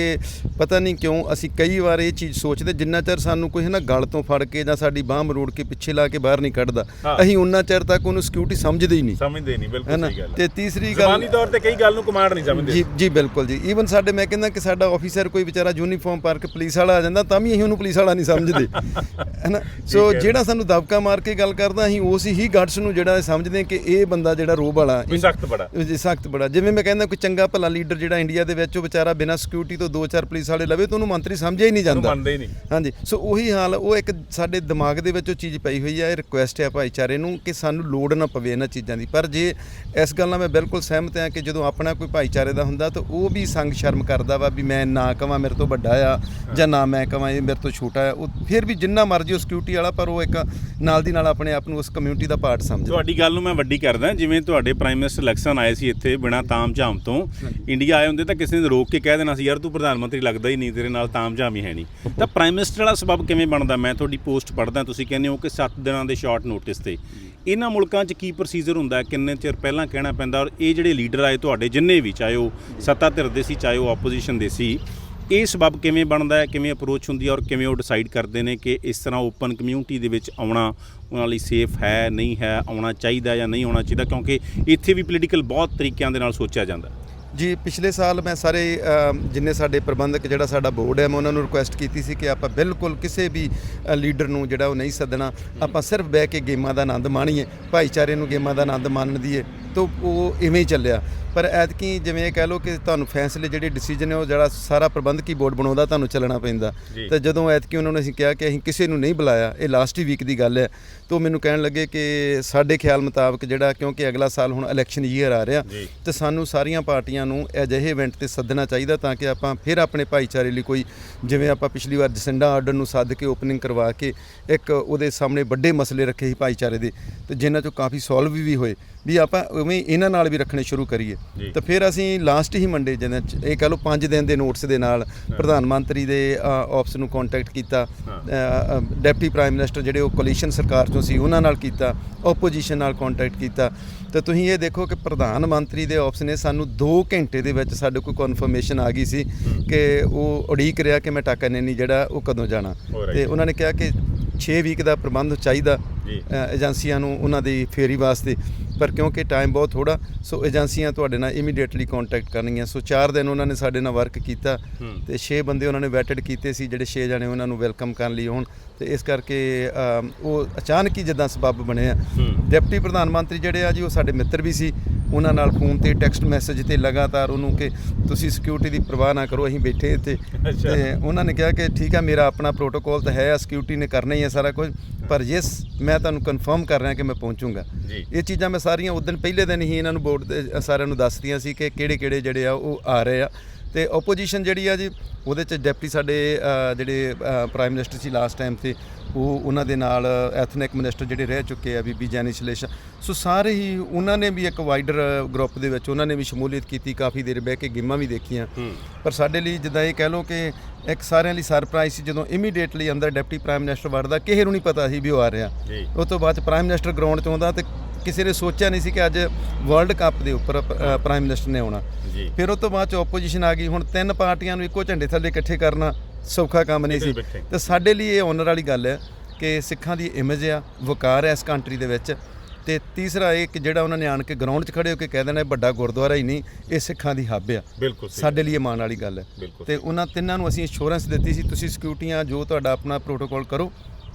ਪਤਾ ਨਹੀਂ ਕਿਉਂ ਅਸੀਂ ਕਈ ਵਾਰ ਇਹ ਚੀਜ਼ ਸੋਚਦੇ ਜਿੰਨਾ ਚਿਰ ਸਾਨੂੰ ਕੋਈ ਹੈ ਨਾ ਗਲ ਤੋਂ ਫੜ ਕੇ ਜਾਂ ਸਾਡੀ ਬਾਹ ਮਰੋੜ ਕੇ ਪਿੱਛੇ ਲਾ ਕੇ ਬਾਹਰ ਨਹੀਂ ਕੱਢਦਾ ਹਾਂ। ਅਸੀਂ ਉਹਨਾਂ ਚਿਰ ਤੱਕ ਉਹਨੂੰ ਸਿਕਿਉਰਿਟੀ ਸਮਝਦੇ ਹੀ ਨਹੀਂ। ਸਮਝਦੇ ਨਹੀਂ ਹੈ ਬਿਲਕੁਲ ਨਾ ਸਹੀ ਗੱਲ ਤੇ ਤੀਸਰੀ ਜ਼ਬਾਨੀ ਗੱਲ ਤੌਰ ਤੇ ਕਈ ਗੱਲ ਨੂੰ ਕਮਾਂਡ ਨਹੀਂ ਸਮਝਦੇ। ਜੀ ਜੀ ਬਿਲਕੁਲ ਜੀ। ਈਵਨ ਸਾਡੇ ਮੈਂ ਕਹਿੰਦਾ ਕਿ ਸਾਡਾ ਆਫੀਸਰ ਕੋਈ ਵਿਚਾਰਾ ਯੂਨੀਫਾਰਮ ਪਾ ਕੇ ਪੁਲਿਸ ਵਾਲਾ ਆ ਜਾਂਦਾ ਤਾਂ ਵੀ ਅਸੀਂ ਉਹਨੂੰ ਪੁਲਿਸ ਵਾਲਾ ਨਹੀਂ ਸਮਝਦੇ। ਹੈਨਾ? ਸੋ ਜਿਹੜਾ ਸਾਨੂੰ ਦਬਕਾ ਮਾਰ ਕੇ ਗੱਲ ਕਰਦਾ ਅਸੀਂ ਉਸ ਹੀ ਗਾਰਡਸ ਨੂੰ ਜਿਹੜਾ ਸਮਝਦੇ ਕਿ ਇਹ ਬੰਦਾ ਜਿਹੜਾ ਰੋਬ ਵਾਲਾ ਵੀ ਸਖਤ ਬੜਾ। ਜੀ ਸਖਤ ਬੜਾ। ਜਿਵੇਂ ਮੈਂ ਕਹਿੰਦਾ ਕੋਈ ਚੰਗਾ ਭਲਾ ਲੀਡਰ ਜਿਹੜਾ ਇੰਡੀਆ ਦੇ ਵਿੱਚ ਉਹ ਵਿਚਾਰਾ ਬਿਨਾਂ ਸਿਕਿਉਰਿਟੀ ਤੋਂ ਦੋ ਚਾਰ ਪੁਲਿਸ ਵਾਲੇ ਲਵੇ ਤਾਂ ਉਹਨੂੰ ਮੰਤਰੀ ਸਮਝਿਆ ਹੀ ਨਹੀਂ ਜਾਂਦਾ। ਮੰਨਦੇ ਹੀ ਨਹੀਂ। ਹਾਂਜੀ। ਸੋ ਉਹੀ ਹਾਲ ਉਹ ਇੱਕ ਸਾਡੇ ਦਿਮਾਗ ਦੇ ਵਿੱਚ ਉਹ ਚੀਜ਼ ਪਈ ਹੋਈ ਹੈ ਇਹ ਰਿਕੁਐਸਟ ਹੈ ਭਾਈਚਾਰੇ ਨੂੰ ਕਿ ਸਾਨੂੰ ਲੋੜ ਨਾ ਪਵੇ ਇਹਨਾਂ ਚੀਜ਼ਾਂ ਦੀ। ਪਰ ਜੇ ਇਸ ਗੱਲ ਨਾਲ ਮੈਂ ਬਿਲਕੁਲ ਸਹਿਮਤ ਹਾਂ ਕਿ ਜਦੋਂ ਆਪਣਾ ਕੋਈ ਭਾਈਚਾਰੇ ਦਾ ਹੁੰਦਾ ਤਾਂ ਉਹ ਵੀ ਸੰਗ ਸ਼ਰਮ ਕਰਦਾ ਵਾ ਵੀ ਮੈਂ ਨਾ ਕਵਾਂ ਮੇਰੇ ਤੋਂ ਵੱਡਾ ਆ ਜਾਂ ਨਾ ਮੈਂ ਕਵਾਂ ਇਹ ਮੇਰੇ ਤੋਂ ਛੋਟਾ ਆ। ਉਹ ਫਿਰ ਵੀ ਜਿੰਨਾ ਮਰਜ਼ੀ ਉਹ ਸਿਕਿਉਰਿਟੀ ਵਾਲਾ ਪਰ ਉਹ ਇੱਕ ਨਾਲ ਦੀ ਨਾਲ ਆਪਣੇ ਆਪ ਨੂੰ ਉਸ ਕਮਿਊਨਿਟੀ ਦਾ ਪਾਰਟ ਸਮਝਦਾ। ਤੁਹਾਡੀ ਗੱਲ ਨੂੰ ਮੈਂ ਵੱਡੀ ਕਰਦਾ ਜਿਵੇਂ ਤੁਹਾਡੇ ਪ੍ਰਾਈਮ ਮਿਨਿਸਟਰ ਇਲੈਕਸ਼ਨ ਆਏ ਸੀ ਇੱਥੇ ਬਿਨਾ ਤਾਮ-ਝਾਮ ਤੋਂ ਇੰਡੀਆ ਆਏ ਹੁੰਦੇ ਤਾਂ ਕਿਸੇ ਨੇ ਰੋਕ ਕੇ ਕਹਿ ਦੇਣਾ ਸੀ ਯਾਰ ਤੂੰ ਪ੍ਰਧਾਨ ਮੰਤਰੀ ਲੱਗਦਾ ਹੀ ਨਹੀਂ ਤੇਰੇ ਨਾਲ ਤਾਮ-ਝਾਮ ਹੀ ਹੈ ਨਹੀਂ। ਤਾਂ ਪ੍ਰਾਈਮ ਮਿਨਿਸਟਰ ਵਾਲਾ ਸਬਬ ਕਿਵੇਂ ਬਣਦਾ? ਮੈਂ ਤੁਹਾਡੀ ਪੋਸਟ ਪੜ੍ਹਦਾ ਤੁਸੀਂ ਕਹਿੰਦੇ ਹੋ ਕਿ 7 ਦਿਨਾਂ ਦੇ ਸ਼ਾਰਟ ਨੋਟਿਸ ਤੇ। ਇਹਨਾਂ ਮੁਲਕਾਂ 'ਚ ਕੀ ਪ੍ਰੋਸੀਜਰ ਹੁੰਦਾ? ਕਿੰਨੇ ਚਿਰ ਪਹਿਲਾਂ ਕਹਿਣਾ ਪੈਂਦਾ? ਔਰ ਇਹ ਜਿਹੜੇ ਲੀਡਰ ਆਏ ਤੁਹਾਡੇ ਜਿੰਨੇ ਵੀ ਚਾਹੇ ਉਹ ਸੱਤਾ ਧਿਰ ਦੇ ਸੀ ਚਾਹੇ ਉਹ ਆਪੋਜੀਸ਼ਨ ਦੇ ਸੀ ਇਹ ਸਬਬ ਕਿਵੇਂ ਬਣਦਾ ਹੈ, ਕਿਵੇਂ ਅਪਰੋਚ ਹੁੰਦੀ ਹੈ ਔਰ ਕਿਵੇਂ ਉਹ ਡਿਸਾਈਡ ਕਰਦੇ ਨੇ ਕਿ ਇਸ ਤਰ੍ਹਾਂ ਓਪਨ ਕਮਿਊਨਿਟੀ ਦੇ ਵਿੱਚ ਆਉਣਾ, ਉਹਨਾਂ ਲਈ ਸੇਫ ਹੈ, ਨਹੀਂ ਹੈ, ਆਉਣਾ ਚਾਹੀਦਾ ਜਾਂ ਨਹੀਂ ਆਉਣਾ ਚਾਹੀਦਾ, ਕਿਉਂਕਿ ਇੱਥੇ ਵੀ ਪੋਲੀਟੀਕਲ ਬਹੁਤ ਤਰੀਕਿਆਂ ਦੇ ਨਾਲ ਸੋਚਿਆ ਜਾਂਦਾ ਜੀ, ਪਿਛਲੇ ਸਾਲ ਮੈਂ ਸਾਰੇ ਜਿੰਨੇ ਸਾਡੇ ਪ੍ਰਬੰਧਕ, ਜਿਹੜਾ ਸਾਡਾ ਬੋਰਡ ਹੈ, ਮੈਂ ਉਹਨਾਂ ਨੂੰ ਰਿਕੁਐਸਟ ਕੀਤੀ ਸੀ ਕਿ ਆਪਾਂ ਬਿਲਕੁਲ ਕਿਸੇ ਵੀ ਲੀਡਰ ਨੂੰ ਜਿਹੜਾ ਉਹ ਨਹੀਂ ਸੱਦਣਾ, ਆਪਾਂ ਸਿਰਫ ਬਹਿ ਕੇ ਗੇਮਾਂ ਦਾ ਆਨੰਦ ਮਾਣੀਏ, ਭਾਈਚਾਰੇ ਨੂੰ ਗੇਮਾਂ ਦਾ ਆਨੰਦ ਮਾਣਨ ਦੀਏ ਤਾਂ ਉਹ ਇਵੇਂ ਹੀ ਚੱਲਿਆ ਪਰ ਐਤਕੀ ਜਿਵੇਂ ਇਹ ਕਹਿ ਲਓ ਕਿ ਤੁਹਾਨੂੰ ਫੈਸਲੇ ਜਿਹੜੇ ਡਿਸੀਜਨ ਹੈ ਉਹ ਜਿਹੜਾ ਸਾਰਾ ਪ੍ਰਬੰਧਕੀ ਬੋਰਡ ਬਣਾਉਂਦਾ ਤੁਹਾਨੂੰ ਚੱਲਣਾ ਪੈਂਦਾ। ਤੇ ਜਦੋਂ ਐਤਕੀ ਉਹਨਾਂ ਨੂੰ ਅਸੀਂ ਕਿਹਾ ਕਿ ਅਸੀਂ ਕਿਸੇ ਨੂੰ ਨਹੀਂ ਬੁਲਾਇਆ ਇਹ ਲਾਸਟ ਹੀ ਵੀਕ ਦੀ ਗੱਲ ਹੈ ਤਾਂ ਉਹ ਮੈਨੂੰ ਕਹਿਣ ਲੱਗੇ ਕਿ ਸਾਡੇ ਖਿਆਲ ਮੁਤਾਬਕ ਜਿਹੜਾ ਕਿਉਂਕਿ ਅਗਲਾ ਸਾਲ ਹੁਣ ਇਲੈਕਸ਼ਨ ਈਅਰ ਆ ਰਿਹਾ। ਤੇ ਸਾਨੂੰ ਸਾਰੀਆਂ ਪਾਰਟੀਆਂ ਨੂੰ ਅਜਿਹੇ ਇਵੈਂਟ ਤੇ ਸੱਦਣਾ ਚਾਹੀਦਾ ਤਾਂ ਕਿ ਆਪਾਂ ਫਿਰ ਆਪਣੇ ਭਾਈਚਾਰੇ ਲਈ ਕੋਈ ਜਿਵੇਂ ਆਪਾਂ ਪਿਛਲੀ ਵਾਰ ਜਸੰਡਾ ਆਰਡਰ ਨੂੰ ਸੱਦ ਕੇ ਓਪਨਿੰਗ ਕਰਵਾ ਕੇ ਇੱਕ ਉਹਦੇ ਸਾਹਮਣੇ ਵੱਡੇ ਮਸਲੇ ਰੱਖੇ ਸੀ ਭਾਈਚਾਰੇ ਦੇ ਤੇ ਜਿਨ੍ਹਾਂ ਚੋਂ ਕਾਫੀ ਸੋਲਵ ਵੀ ਹੋਏ ਵੀ ਆਪਾਂ ਉਵੇਂ ਇਹਨਾਂ ਨਾਲ ਵੀ ਰੱਖਣੇ ਸ਼ੁਰੂ ਕਰੀਏ। ਤੇ ਫਿਰ ਅਸੀਂ ਲਾਸਟ ਹੀ ਮੰਡੇ ਜਿਹਦੇ ਇਹ ਕਹ ਲਓ 5 ਦਿਨ ਦੇ ਨੋਟਿਸ ਦੇ ਨਾਲ ਪ੍ਰਧਾਨ ਮੰਤਰੀ ਦੇ ਆਫਿਸ ਨੂੰ ਕੰਟੈਕਟ ਕੀਤਾ ਡਿਪਟੀ ਪ੍ਰਾਈਮ ਮਿਨਿਸਟਰ ਜਿਹੜੇ ਉਹ ਕੋਲੀਸ਼ਨ ਸਰਕਾਰ ਚੋਂ ਸੀ ਉਹਨਾਂ ਨਾਲ ਕੀਤਾ ਆਪੋਜੀਸ਼ਨ ਨਾਲ ਕੰਟੈਕਟ ਕੀਤਾ। ਤੇ ਤੁਸੀਂ ਇਹ ਦੇਖੋ ਕਿ ਪ੍ਰਧਾਨ ਮੰਤਰੀ ਦੇ ਆਫਿਸ ਨੇ ਸਾਨੂੰ 2 ਘੰਟੇ ਦੇ ਵਿੱਚ ਸਾਡੇ ਕੋਲ ਕਨਫਰਮੇਸ਼ਨ ਆ ਗਈ ਸੀ ਕਿ ਉਹ ਉਡੀਕ ਰਿਹਾ ਕਿ ਮੈਂ ਟਾਕਾ ਨੈਨੀ ਜਿਹੜਾ ਉਹ ਕਦੋਂ ਜਾਣਾ. ਤੇ ਉਹਨਾਂ ਨੇ ਕਿਹਾ ਕਿ 6 ਵੀਕ ਦਾ ਪ੍ਰਬੰਧ ਚਾਹੀਦਾ ਏਜੰਸੀਆਂ ਨੂੰ ਉਹਨਾਂ ਦੀ ਫੇਰੀ ਵਾਸਤੇ। ਪਰ ਕਿਉਂਕਿ ਟਾਈਮ ਬਹੁਤ ਥੋੜਾ ਸੋ ਏਜੰਸੀਆਂ ਤੁਹਾਡੇ ਨਾਲ ਇਮੀਡੀਏਟਲੀ ਕੰਟੈਕਟ ਕਰਨਗੀਆਂ ਸੋ 4 ਦਿਨ ਉਹਨਾਂ ਨੇ ਸਾਡੇ ਨਾਲ ਵਰਕ ਕੀਤਾ। ਤੇ 6 ਬੰਦੇ ਉਹਨਾਂ ਨੇ ਵੈਟਡ ਕੀਤੇ ਸੀ ਜਿਹੜੇ 6 ਜਣੇ ਉਹਨਾਂ ਨੂੰ ਵੈਲਕਮ ਕਰਨ ਲਈ ਹੋਣ ਤੇ ਇਸ ਕਰਕੇ ਉਹ ਅਚਾਨਕ ਹੀ ਜਿੱਦਾਂ ਸਬਬ ਬਣੇ ਆ ਹੂੰ। ਡਿਪਟੀ ਪ੍ਰਧਾਨ ਮੰਤਰੀ ਜਿਹੜੇ ਆ ਜੀ ਉਹ ਸਾਡੇ ਮਿੱਤਰ ਵੀ ਸੀ ਉਹਨਾਂ ਨਾਲ ਫੋਨ ਤੇ ਟੈਕਸਟ ਮੈਸੇਜ ਤੇ ਲਗਾਤਾਰ ਉਹਨੂੰ ਕਿ ਤੁਸੀਂ ਸਿਕਿਉਰਿਟੀ ਦੀ ਪਰਵਾਹ ਨਾ ਕਰੋ ਅਸੀਂ ਬੈਠੇ ਇੱਥੇ। ਤੇ ਉਹਨਾਂ ਨੇ ਕਿਹਾ ਕਿ ਠੀਕ ਹੈ ਮੇਰਾ ਆਪਣਾ ਪ੍ਰੋਟੋਕਾਲ ਤਾਂ ਹੈ ਸਿਕਿਉਰਿਟੀ ਨੇ ਕਰਨਾ ਹੀ ਹੈ ਸਾਰਾ ਕੁਝ ਪਰ ਯੈਸ ਮੈਂ ਤੁਹਾਨੂੰ ਕਨਫਰਮ ਕਰ ਰਿਹਾ ਕਿ ਮੈਂ ਪਹੁੰਚੂੰਗਾ। ਇਹ ਚੀਜ਼ਾਂ ਮੈਂ ਸਾਰੀਆਂ ਉਸ ਦਿਨ ਪਹਿਲੇ ਦਿਨ ਹੀ ਇਹਨਾਂ ਨੂੰ ਬੋਰਡ ਦੇ ਸਾਰਿਆਂ ਨੂੰ ਦੱਸਤੀਆਂ ਸੀ ਕਿ ਕਿਹੜੇ ਕਿਹੜੇ ਜਿਹੜੇ ਆ ਉਹ ਆ ਰਹੇ ਆ ਤੇ ਆਪੋਜੀਸ਼ਨ ਜਿਹੜੀ ਆ ਜੀ ਉਹਦੇ ਚ ਡਿਪਟੀ ਸਾਡੇ ਜਿਹੜੇ ਪ੍ਰਾਈਮ ਮਿਨਿਸਟਰ ਸੀ ਲਾਸਟ ਟਾਈਮ ਤੇ ਉਹ ਉਹਨਾਂ ਦੇ ਨਾਲ ਐਥਨਿਕ ਮਿਨਿਸਟਰ ਜਿਹੜੇ ਰਹਿ ਚੁੱਕੇ ਆ ਬੀਬੀ ਜੈਨੀ ਸ਼ਲੇਸ਼ਾ ਸੋ ਸਾਰੇ ਹੀ ਉਹਨਾਂ ਨੇ ਵੀ ਇੱਕ ਵਾਈਡਰ ਗਰੁੱਪ ਦੇ ਵਿੱਚ ਉਹਨਾਂ ਨੇ ਵੀ ਸ਼ਮੂਲੀਅਤ ਕੀਤੀ ਕਾਫੀ ਦੇਰ ਬਹਿ ਕੇ ਗੇਮਾਂ ਵੀ ਦੇਖੀਆਂ। ਪਰ ਸਾਡੇ ਲਈ ਜਿੱਦਾਂ ਇਹ ਕਹਿ ਲਓ ਕਿ ਇੱਕ ਸਾਰਿਆਂ ਲਈ ਸਰਪ੍ਰਾਈਜ਼ ਸੀ ਜਦੋਂ ਇਮੀਡੀਏਟਲੀ ਅੰਦਰ ਡਿਪਟੀ ਪ੍ਰਾਈਮ ਮਿਨਿਸਟਰ ਵੜਦਾ ਕਿਸੇ ਨੂੰ ਨਹੀਂ ਪਤਾ ਸੀ ਵੀ ਉਹ ਆ ਰਿਹਾ। ਉਸ ਤੋਂ ਬਾਅਦ ਪ੍ਰਾਈਮ ਮਿਨਿਸਟਰ ਗਰਾਊਂਡ 'ਚ ਆਉਂਦਾ ਤੇ ਕਿਸੇ ਨੇ ਸੋਚਿਆ ਨਹੀਂ ਸੀ ਕਿ ਅੱਜ ਵਰਲਡ ਕੱਪ ਦੇ ਉੱਪਰ ਪ੍ਰਾਈਮ ਮਿਨਿਸਟਰ ਨੇ ਆਉਣਾ। ਜੀ। ਫਿਰ ਉਸ ਤੋਂ ਬਾਅਦ ਚ ਆਪੋਜੀਸ਼ਨ ਆ ਗਈ। ਹੁਣ ਤਿੰਨ ਪਾਰਟੀਆਂ ਨੂੰ ਇੱਕੋ ਝੰਡੇ ਥੱਲੇ ਇਕੱਠੇ ਕਰਨਾ ਸੌਖਾ ਕੰਮ ਨਹੀਂ ਸੀ। ਤੇ ਸਾਡੇ ਲਈ ਇਹ ਓਨਰ ਵਾਲੀ ਗੱਲ ਹੈ ਕਿ ਸਿੱਖਾਂ ਦੀ ਇਮੇਜ ਆ ਵਕਾਰ ਹੈ ਇਸ ਕੰਟਰੀ ਦੇ ਵਿੱਚ। ਤੇ ਤੀਸਰਾ ਇਹ ਕਿ ਜਿਹੜਾ ਉਹਨਾਂ ਨੇ ਆਣ ਕੇ ਗਰਾਊਂਡ 'ਚ ਖੜੇ ਹੋ ਕੇ ਕਹਿ ਦੇਣਾ ਇਹ ਵੱਡਾ ਗੁਰਦੁਆਰਾ ਹੀ ਨਹੀਂ ਇਹ ਸਿੱਖਾਂ ਦੀ ਹੱਬ ਆ। ਬਿਲਕੁਲ ਸਾਡੇ ਲਈ ਇਹ ਮਾਣ ਵਾਲੀ ਗੱਲ ਹੈ। ਤੇ ਉਹਨਾਂ ਤਿੰਨਾਂ ਨੂੰ ਅਸੀਂ ਇੰਸ਼ੋਰੈਂਸ ਦਿੱਤੀ ਸੀ ਤੁਸੀਂ ਸਿਕਿਉਰਟੀਆਂ ਜੋ ਤੁਹਾਡਾ ਆਪਣਾ ਪ੍ਰੋਟੋਕਾਲ ਕਰੋ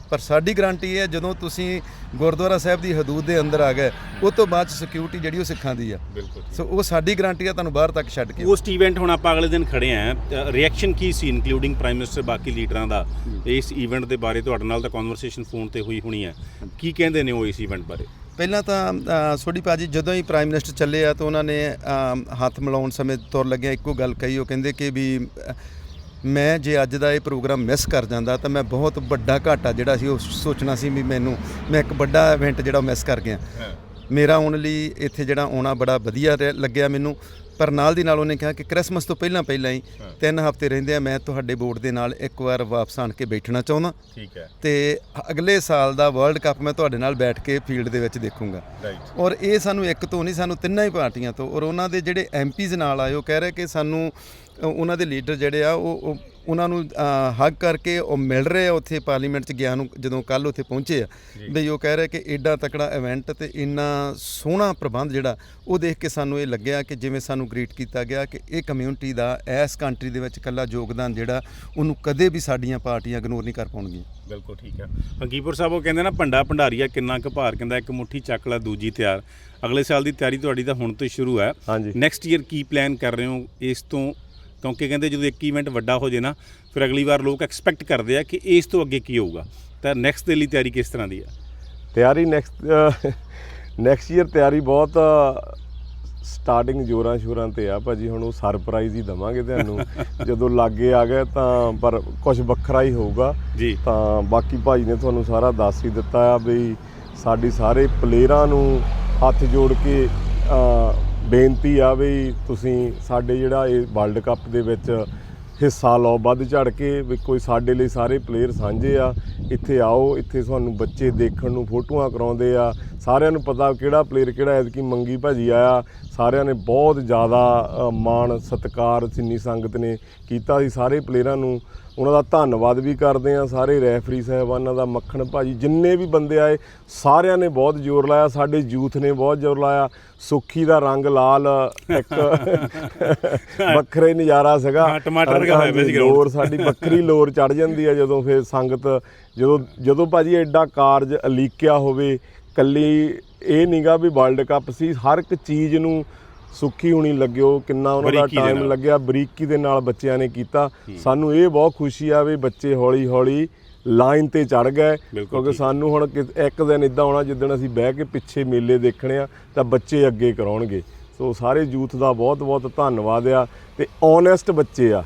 ਪਰ ਸਾਡੀ ਗਾਰੰਟੀ ਹੈ ਜਦੋਂ ਤੁਸੀਂ ਗੁਰਦੁਆਰਾ ਸਾਹਿਬ ਦੀ ਹਦੂਦ ਦੇ ਅੰਦਰ ਆ ਗਏ ਉਸ ਤੋਂ ਬਾਅਦ ਸਿਕਿਉਰਿਟੀ ਜਿਹੜੀ ਉਹ ਸਿੱਖਾਂ ਦੀ ਆ। ਬਿਲਕੁਲ ਸੋ ਉਹ ਸਾਡੀ ਗਾਰੰਟੀ ਆ ਤੁਹਾਨੂੰ ਬਾਹਰ ਤੱਕ ਛੱਡ ਕੇ। ਪੋਸਟ ਇਵੈਂਟ ਹੁਣ ਆਪਾਂ ਅਗਲੇ ਦਿਨ ਖੜੇ ਆਂ ਰਿਐਕਸ਼ਨ ਕੀ ਸੀ ਇਨਕਲੂਡਿੰਗ ਪ੍ਰਾਈਮ ਮਿਨਿਸਟਰ ਬਾਕੀ ਲੀਡਰਾਂ ਦਾ? ਇਸ ਇਵੈਂਟ ਦੇ ਬਾਰੇ ਤੁਹਾਡੇ ਨਾਲ ਤਾਂ ਕਨਵਰਸੇਸ਼ਨ ਫੋਨ ਤੇ ਹੋਈ ਹੋਣੀ ਹੈ ਕੀ ਕਹਿੰਦੇ ਨੇ ਉਹ ਇਸ ਇਵੈਂਟ ਬਾਰੇ? ਪਹਿਲਾਂ ਤਾਂ ਸੋਢੀ ਭਾਜੀ ਜਦੋਂ ਹੀ ਪ੍ਰਾਈਮ ਮਿਨਿਸਟਰ ਚੱਲੇ ਆ ਤਾਂ ਉਹਨਾਂ ਨੇ ਹੱਥ ਮਿਲਾਉਣ ਸਮੇਂ ਤੁਰ ਲੱਗਿਆ ਇੱਕੋ ਗੱਲ ਕਹੀ ਉਹ ਕਹਿੰਦੇ ਕਿ ਵੀ ਮੈਂ ਜੇ ਅੱਜ ਦਾ ਇਹ ਪ੍ਰੋਗਰਾਮ ਮਿਸ ਕਰ ਜਾਂਦਾ ਤਾਂ ਮੈਂ ਬਹੁਤ ਵੱਡਾ ਘਾਟਾ ਜਿਹੜਾ ਸੀ ਉਹ ਸੋਚਣਾ ਸੀ ਵੀ ਮੈਨੂੰ ਮੈਂ ਇੱਕ ਵੱਡਾ ਇਵੈਂਟ ਜਿਹੜਾ ਮਿਸ ਕਰ ਗਿਆ। ਮੇਰਾ ਆਉਣ ਲਈ ਇੱਥੇ ਜਿਹੜਾ ਆਉਣਾ ਬੜਾ ਵਧੀਆ ਲੱਗਿਆ ਮੈਨੂੰ। ਪਰ ਨਾਲ ਦੀ ਨਾਲ ਉਹਨੇ ਕਿਹਾ ਕਿ ਕ੍ਰਿਸਮਸ ਤੋਂ ਪਹਿਲਾਂ ਪਹਿਲਾਂ ਹੀ ਤਿੰਨ ਹਫ਼ਤੇ ਰਹਿੰਦੇ ਆ ਮੈਂ ਤੁਹਾਡੇ ਬੋਰਡ ਦੇ ਨਾਲ ਇੱਕ ਵਾਰ ਵਾਪਸ ਆਣ ਕੇ ਬੈਠਣਾ ਚਾਹੁੰਦਾ। ਠੀਕ ਹੈ। ਤੇ ਅਗਲੇ ਸਾਲ ਦਾ ਵਰਲਡ ਕੱਪ ਮੈਂ ਤੁਹਾਡੇ ਨਾਲ ਬੈਠ ਕੇ ਫੀਲਡ ਦੇ ਵਿੱਚ ਦੇਖੂੰਗਾ। ਰਾਈਟ ਔਰ ਇਹ ਸਾਨੂੰ ਇੱਕ ਤੋਂ ਨਹੀਂ ਸਾਨੂੰ ਤਿੰਨਾਂ ਹੀ ਪਾਰਟੀਆਂ ਤੋਂ ਔਰ ਉਹਨਾਂ ਦੇ ਜਿਹੜੇ ਐਮਪੀਜ਼ ਨਾਲ ਆਏ ਉਹ ਕਹਿ ਰਹੇ ਕਿ ਸਾਨੂੰ ਉਹਨਾਂ ਦੇ ਲੀਡਰ ਜਿਹੜੇ ਆ ਉਹ- ਉਹਨਾਂ ਨੂੰ ਹੱਗ ਕਰਕੇ ਉਹ ਮਿਲ ਰਹੇ ਆ ਉੱਥੇ ਪਾਰਲੀਮੈਂਟ 'ਚ ਗਿਆ ਨੂੰ ਜਦੋਂ ਕੱਲ ਉੱਥੇ ਪਹੁੰਚੇ ਆ। ਬਈ ਉਹ ਕਹਿ ਰਹੇ ਕਿ ਐਡਾ ਤਕੜਾ ਇਵੈਂਟ ਤੇ ਇੰਨਾ ਸੋਹਣਾ ਪ੍ਰਬੰਧ ਜਿਹੜਾ ਉਹ ਦੇਖ ਕੇ ਸਾਨੂੰ ਇਹ ਲੱਗਿਆ ਕਿ ਜਿਵੇਂ ਸਾਨੂੰ ਗ੍ਰੀਟ ਕੀਤਾ ਗਿਆ ਕਿ ਇਹ ਕਮਿਊਨਿਟੀ ਦਾ ਇਸ ਕੰਟਰੀ ਦੇ ਵਿੱਚ ਇਕੱਲਾ ਯੋਗਦਾਨ ਜਿਹੜਾ ਉਹਨੂੰ ਕਦੇ ਵੀ ਸਾਡੀਆਂ ਪਾਰਟੀਆਂ ਇਗਨੋਰ ਨਹੀਂ ਕਰ ਪਾਉਣਗੀਆਂ। ਬਿਲਕੁਲ ਠੀਕ ਹੈ ਹੰਕੀਪੁਰ ਸਾਹਿਬ ਉਹ ਕਹਿੰਦੇ ਨਾ ਭੰਡਾ ਭੰਡਾਰੀਆ ਕਿੰਨਾ ਕੁ ਭਾਰ ਕਹਿੰਦਾ ਇੱਕ ਮੁੱਠੀ ਚੱਕ ਲੈ ਦੂਜੀ ਤਿਆਰ। ਅਗਲੇ ਸਾਲ ਦੀ ਤਿਆਰੀ ਤੁਹਾਡੀ ਤਾਂ ਹੁਣ ਤੋਂ ਹੀ ਸ਼ੁਰੂ ਹੈ। ਹਾਂਜੀ। ਨੈਕਸਟ ਈਅਰ ਕੀ ਪਲਾਨ ਕਰ ਰਹੇ ਹੋ? ਇਸ ਤੋਂ ਕਿਉਂਕਿ ਕਹਿੰਦੇ ਜਦੋਂ ਇੱਕ ਇਵੈਂਟ ਵੱਡਾ ਹੋ ਜੇ ਨਾ ਫਿਰ ਅਗਲੀ ਵਾਰ ਲੋਕ ਐਕਸਪੈਕਟ ਕਰਦੇ ਆ ਕਿ ਇਸ ਤੋਂ ਅੱਗੇ ਕੀ ਹੋਊਗਾ। ਤਾਂ ਨੈਕਸਟ ਦੇ ਲਈ ਤਿਆਰੀ ਕਿਸ ਤਰ੍ਹਾਂ ਦੀ ਹੈ ਤਿਆਰੀ ਨੈਕਸਟ ਨੈਕਸਟ ਈਅਰ ਤਿਆਰੀ ਬਹੁਤ ਸਟਾਰਟਿੰਗ ਜੋਰਾਂ ਸ਼ੋਰਾਂ ਤੇ ਆ ਭਾਜੀ। ਹੁਣ ਉਹ ਸਰਪ੍ਰਾਈਜ਼ ਹੀ ਦਵਾਂਗੇ ਤੁਹਾਨੂੰ। ਜਦੋਂ ਲਾਗੇ ਆ ਗਏ ਤਾਂ ਪਰ ਕੁਝ ਵੱਖਰਾ ਹੀ ਹੋਊਗਾ। ਜੀ। ਤਾਂ ਬਾਕੀ ਭਾਜੀ ਨੇ ਤੁਹਾਨੂੰ ਸਾਰਾ ਦੱਸ ਹੀ ਦਿੱਤਾ ਆ ਵੀ ਸਾਡੀ ਸਾਰੇ ਪਲੇਅਰਾਂ ਨੂੰ ਹੱਥ ਜੋੜ ਕੇ ਬੇਨਤੀ ਆ ਵੀ ਤੁਸੀਂ ਸਾਡੇ ਜਿਹੜਾ ਇਹ ਵਰਲਡ ਕੱਪ ਦੇ ਵਿੱਚ ਹਿੱਸਾ ਲਓ, ਵੱਧ ਝੜ ਕੇ ਵੀ ਕੋਈ ਸਾਡੇ ਲਈ ਸਾਰੇ ਪਲੇਅਰ ਸਾਂਝੇ ਆ। ਇੱਥੇ ਆਓ, ਇੱਥੇ ਤੁਹਾਨੂੰ ਬੱਚੇ ਦੇਖਣ ਨੂੰ ਫੋਟੋਆਂ ਕਰਾਉਂਦੇ ਆ ਸਾਰਿਆਂ ਨੂੰ ਪਤਾ ਕਿਹੜਾ ਪਲੇਅਰ ਕਿਹੜਾ ਐਤਕੀ ਮੰਗੀ ਭਾਜੀ ਆਇਆ। ਸਾਰਿਆਂ ਨੇ ਬਹੁਤ ਜ਼ਿਆਦਾ ਮਾਣ ਸਤਿਕਾਰ ਸਿੰਨੀ ਸੰਗਤ ਨੇ ਕੀਤਾ ਸੀ ਸਾਰੇ ਪਲੇਅਰਾਂ ਨੂੰ। ਉਹਨਾਂ ਦਾ ਧੰਨਵਾਦ ਵੀ ਕਰਦੇ ਆ ਸਾਰੇ ਰੈਫਰੀ ਸਾਹਿਬਾਨਾਂ ਦਾ ਮੱਖਣ ਭਾਜੀ ਜਿੰਨੇ ਵੀ ਬੰਦੇ ਆਏ ਸਾਰਿਆਂ ਨੇ ਬਹੁਤ ਜ਼ੋਰ ਲਾਇਆ ਸਾਡੇ ਯੂਥ ਨੇ ਬਹੁਤ ਜ਼ੋਰ ਲਾਇਆ। ਸੁੱਖੀ ਦਾ ਰੰਗ ਲਾਲ ਇੱਕ ਵੱਖਰੇ ਨਜ਼ਾਰਾ ਸੀਗਾ। ਹਾਂ, ਟਮਾਟਰ ਹੋਇਆ ਪਿਆ ਸੀ। ਲੋਰ ਸਾਡੀ ਵੱਖਰੀ ਲੋਰ ਚੜ ਜਾਂਦੀ ਆ ਜਦੋਂ ਫਿਰ ਸੰਗਤ ਜਦੋਂ ਜਦੋਂ ਭਾਜੀ ਐਡਾ ਕਾਰਜ ਅਲੀਕਿਆ ਹੋਵੇ ਕੱਲੀ ਇਹ ਨਹੀਂਗਾ ਵੀ ਵਰਲਡ ਕੱਪ ਸੀ ਹਰ ਇੱਕ ਚੀਜ਼ ਨੂੰ ਸੁੱਖੀ ਹੋਣੀ ਲੱਗਿਓ ਕਿੰਨਾ ਉਹਨਾਂ ਦਾ ਬਰੀਕੀ ਦੇ ਟਾਈਮ ਨਾਲ। ਲੱਗਿਆ ਬਰੀਕੀ ਦੇ ਨਾਲ ਬੱਚਿਆਂ ਨੇ ਕੀਤਾ ਸਾਨੂੰ ਇਹ ਬਹੁਤ ਖੁਸ਼ੀ ਆ ਵੀ ਬੱਚੇ ਹੌਲੀ ਹੌਲੀ ਲਾਈਨ ਤੇ ਚੜ ਗਏ ਬਿਲਕੁਲ ਕਿਉਂਕਿ ਠੀਕ। ਸਾਨੂੰ ਹੁਣ ਕਿ- ਇੱਕ ਦਿਨ ਇਦਾਂ ਆਉਣਾ ਜਿੱਦਣ ਅਸੀਂ ਬਹਿ ਕੇ ਪਿੱਛੇ ਮੇਲੇ ਦੇਖਣੇ ਆ ਤਾਂ ਬੱਚੇ ਅੱਗੇ ਕਰਾਉਣਗੇ ਸੋ ਸਾਰੇ ਯੂਥ ਦਾ ਬਹੁਤ ਬਹੁਤ ਧੰਨਵਾਦ ਆ ਤੇ ਓਨੈਸਟ ਬੱਚੇ ਆ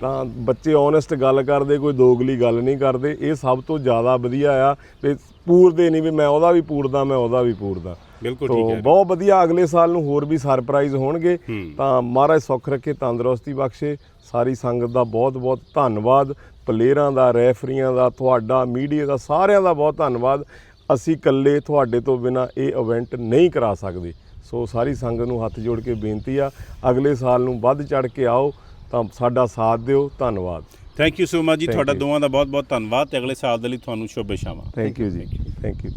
ਤਾਂ ਬੱਚੇ ਓਨੈਸਟ ਗੱਲ ਕਰਦੇ ਕੋਈ ਦੋਗਲੀ ਗੱਲ ਨਹੀਂ ਕਰਦੇ ਇਹ ਸਭ ਤੋਂ ਜ਼ਿਆਦਾ ਵਧੀਆ ਆ ਵੀ ਪੂਰਦੇ ਨਹੀਂ ਵੀ ਮੈਂ ਉਹਦਾ ਵੀ ਪੂਰਦਾ ਮੈਂ ਉਹਦਾ ਵੀ ਪੂਰਦਾ। ਬਿਲਕੁਲ ਤੋ ਠੀਕ ਹੈ। ਬਹੁਤ ਵਧੀਆ ਅਗਲੇ ਸਾਲ ਨੂੰ ਹੋਰ ਵੀ ਸਰਪ੍ਰਾਈਜ਼ ਹੋਣਗੇ। ਤਾਂ ਮਹਾਰਾਜ ਸੁੱਖ ਰੱਖੇ ਤੰਦਰੁਸਤੀ ਬਖਸ਼ੇ। ਸਾਰੀ ਸੰਗਤ ਦਾ ਬਹੁਤ ਬਹੁਤ ਧੰਨਵਾਦ। ਪਲੇਅਰਾਂ ਦਾ ਰੈਫਰੀਆਂ ਦਾ ਤੁਹਾਡਾ ਮੀਡੀਆ ਦਾ ਸਾਰਿਆਂ ਦਾ ਬਹੁਤ ਧੰਨਵਾਦ। ਅਸੀਂ ਇਕੱਲੇ ਤੁਹਾਡੇ ਤੋਂ ਬਿਨਾ ਇਹ ਇਵੈਂਟ ਨਹੀਂ ਕਰਾ ਸਕਦੇ। ਸੋ ਸਾਰੀ ਸੰਗਤ ਨੂੰ ਹੱਥ ਜੋੜ ਕੇ ਬੇਨਤੀ ਆ ਅਗਲੇ ਸਾਲ ਨੂੰ ਵੱਧ ਚੜ ਕੇ ਆਓ। ਤਾਂ ਸਾਡਾ ਸਾਥ ਦਿਓ ਧੰਨਵਾਦ। ਥੈਂਕ ਯੂ ਸੋ ਮਚ ਜੀ ਤੁਹਾਡਾ. ਦੋਵਾਂ ਦਾ ਬਹੁਤ ਬਹੁਤ ਧੰਨਵਾਦ ਤੇ ਅਗਲੇ ਸਾਲ ਦੇ ਲਈ ਤੁਹਾਨੂੰ ਸ਼ੁਭ ਇਸ਼ਾਵਾਂ ਥੈਂਕ ਯੂ ਜੀ। Thank you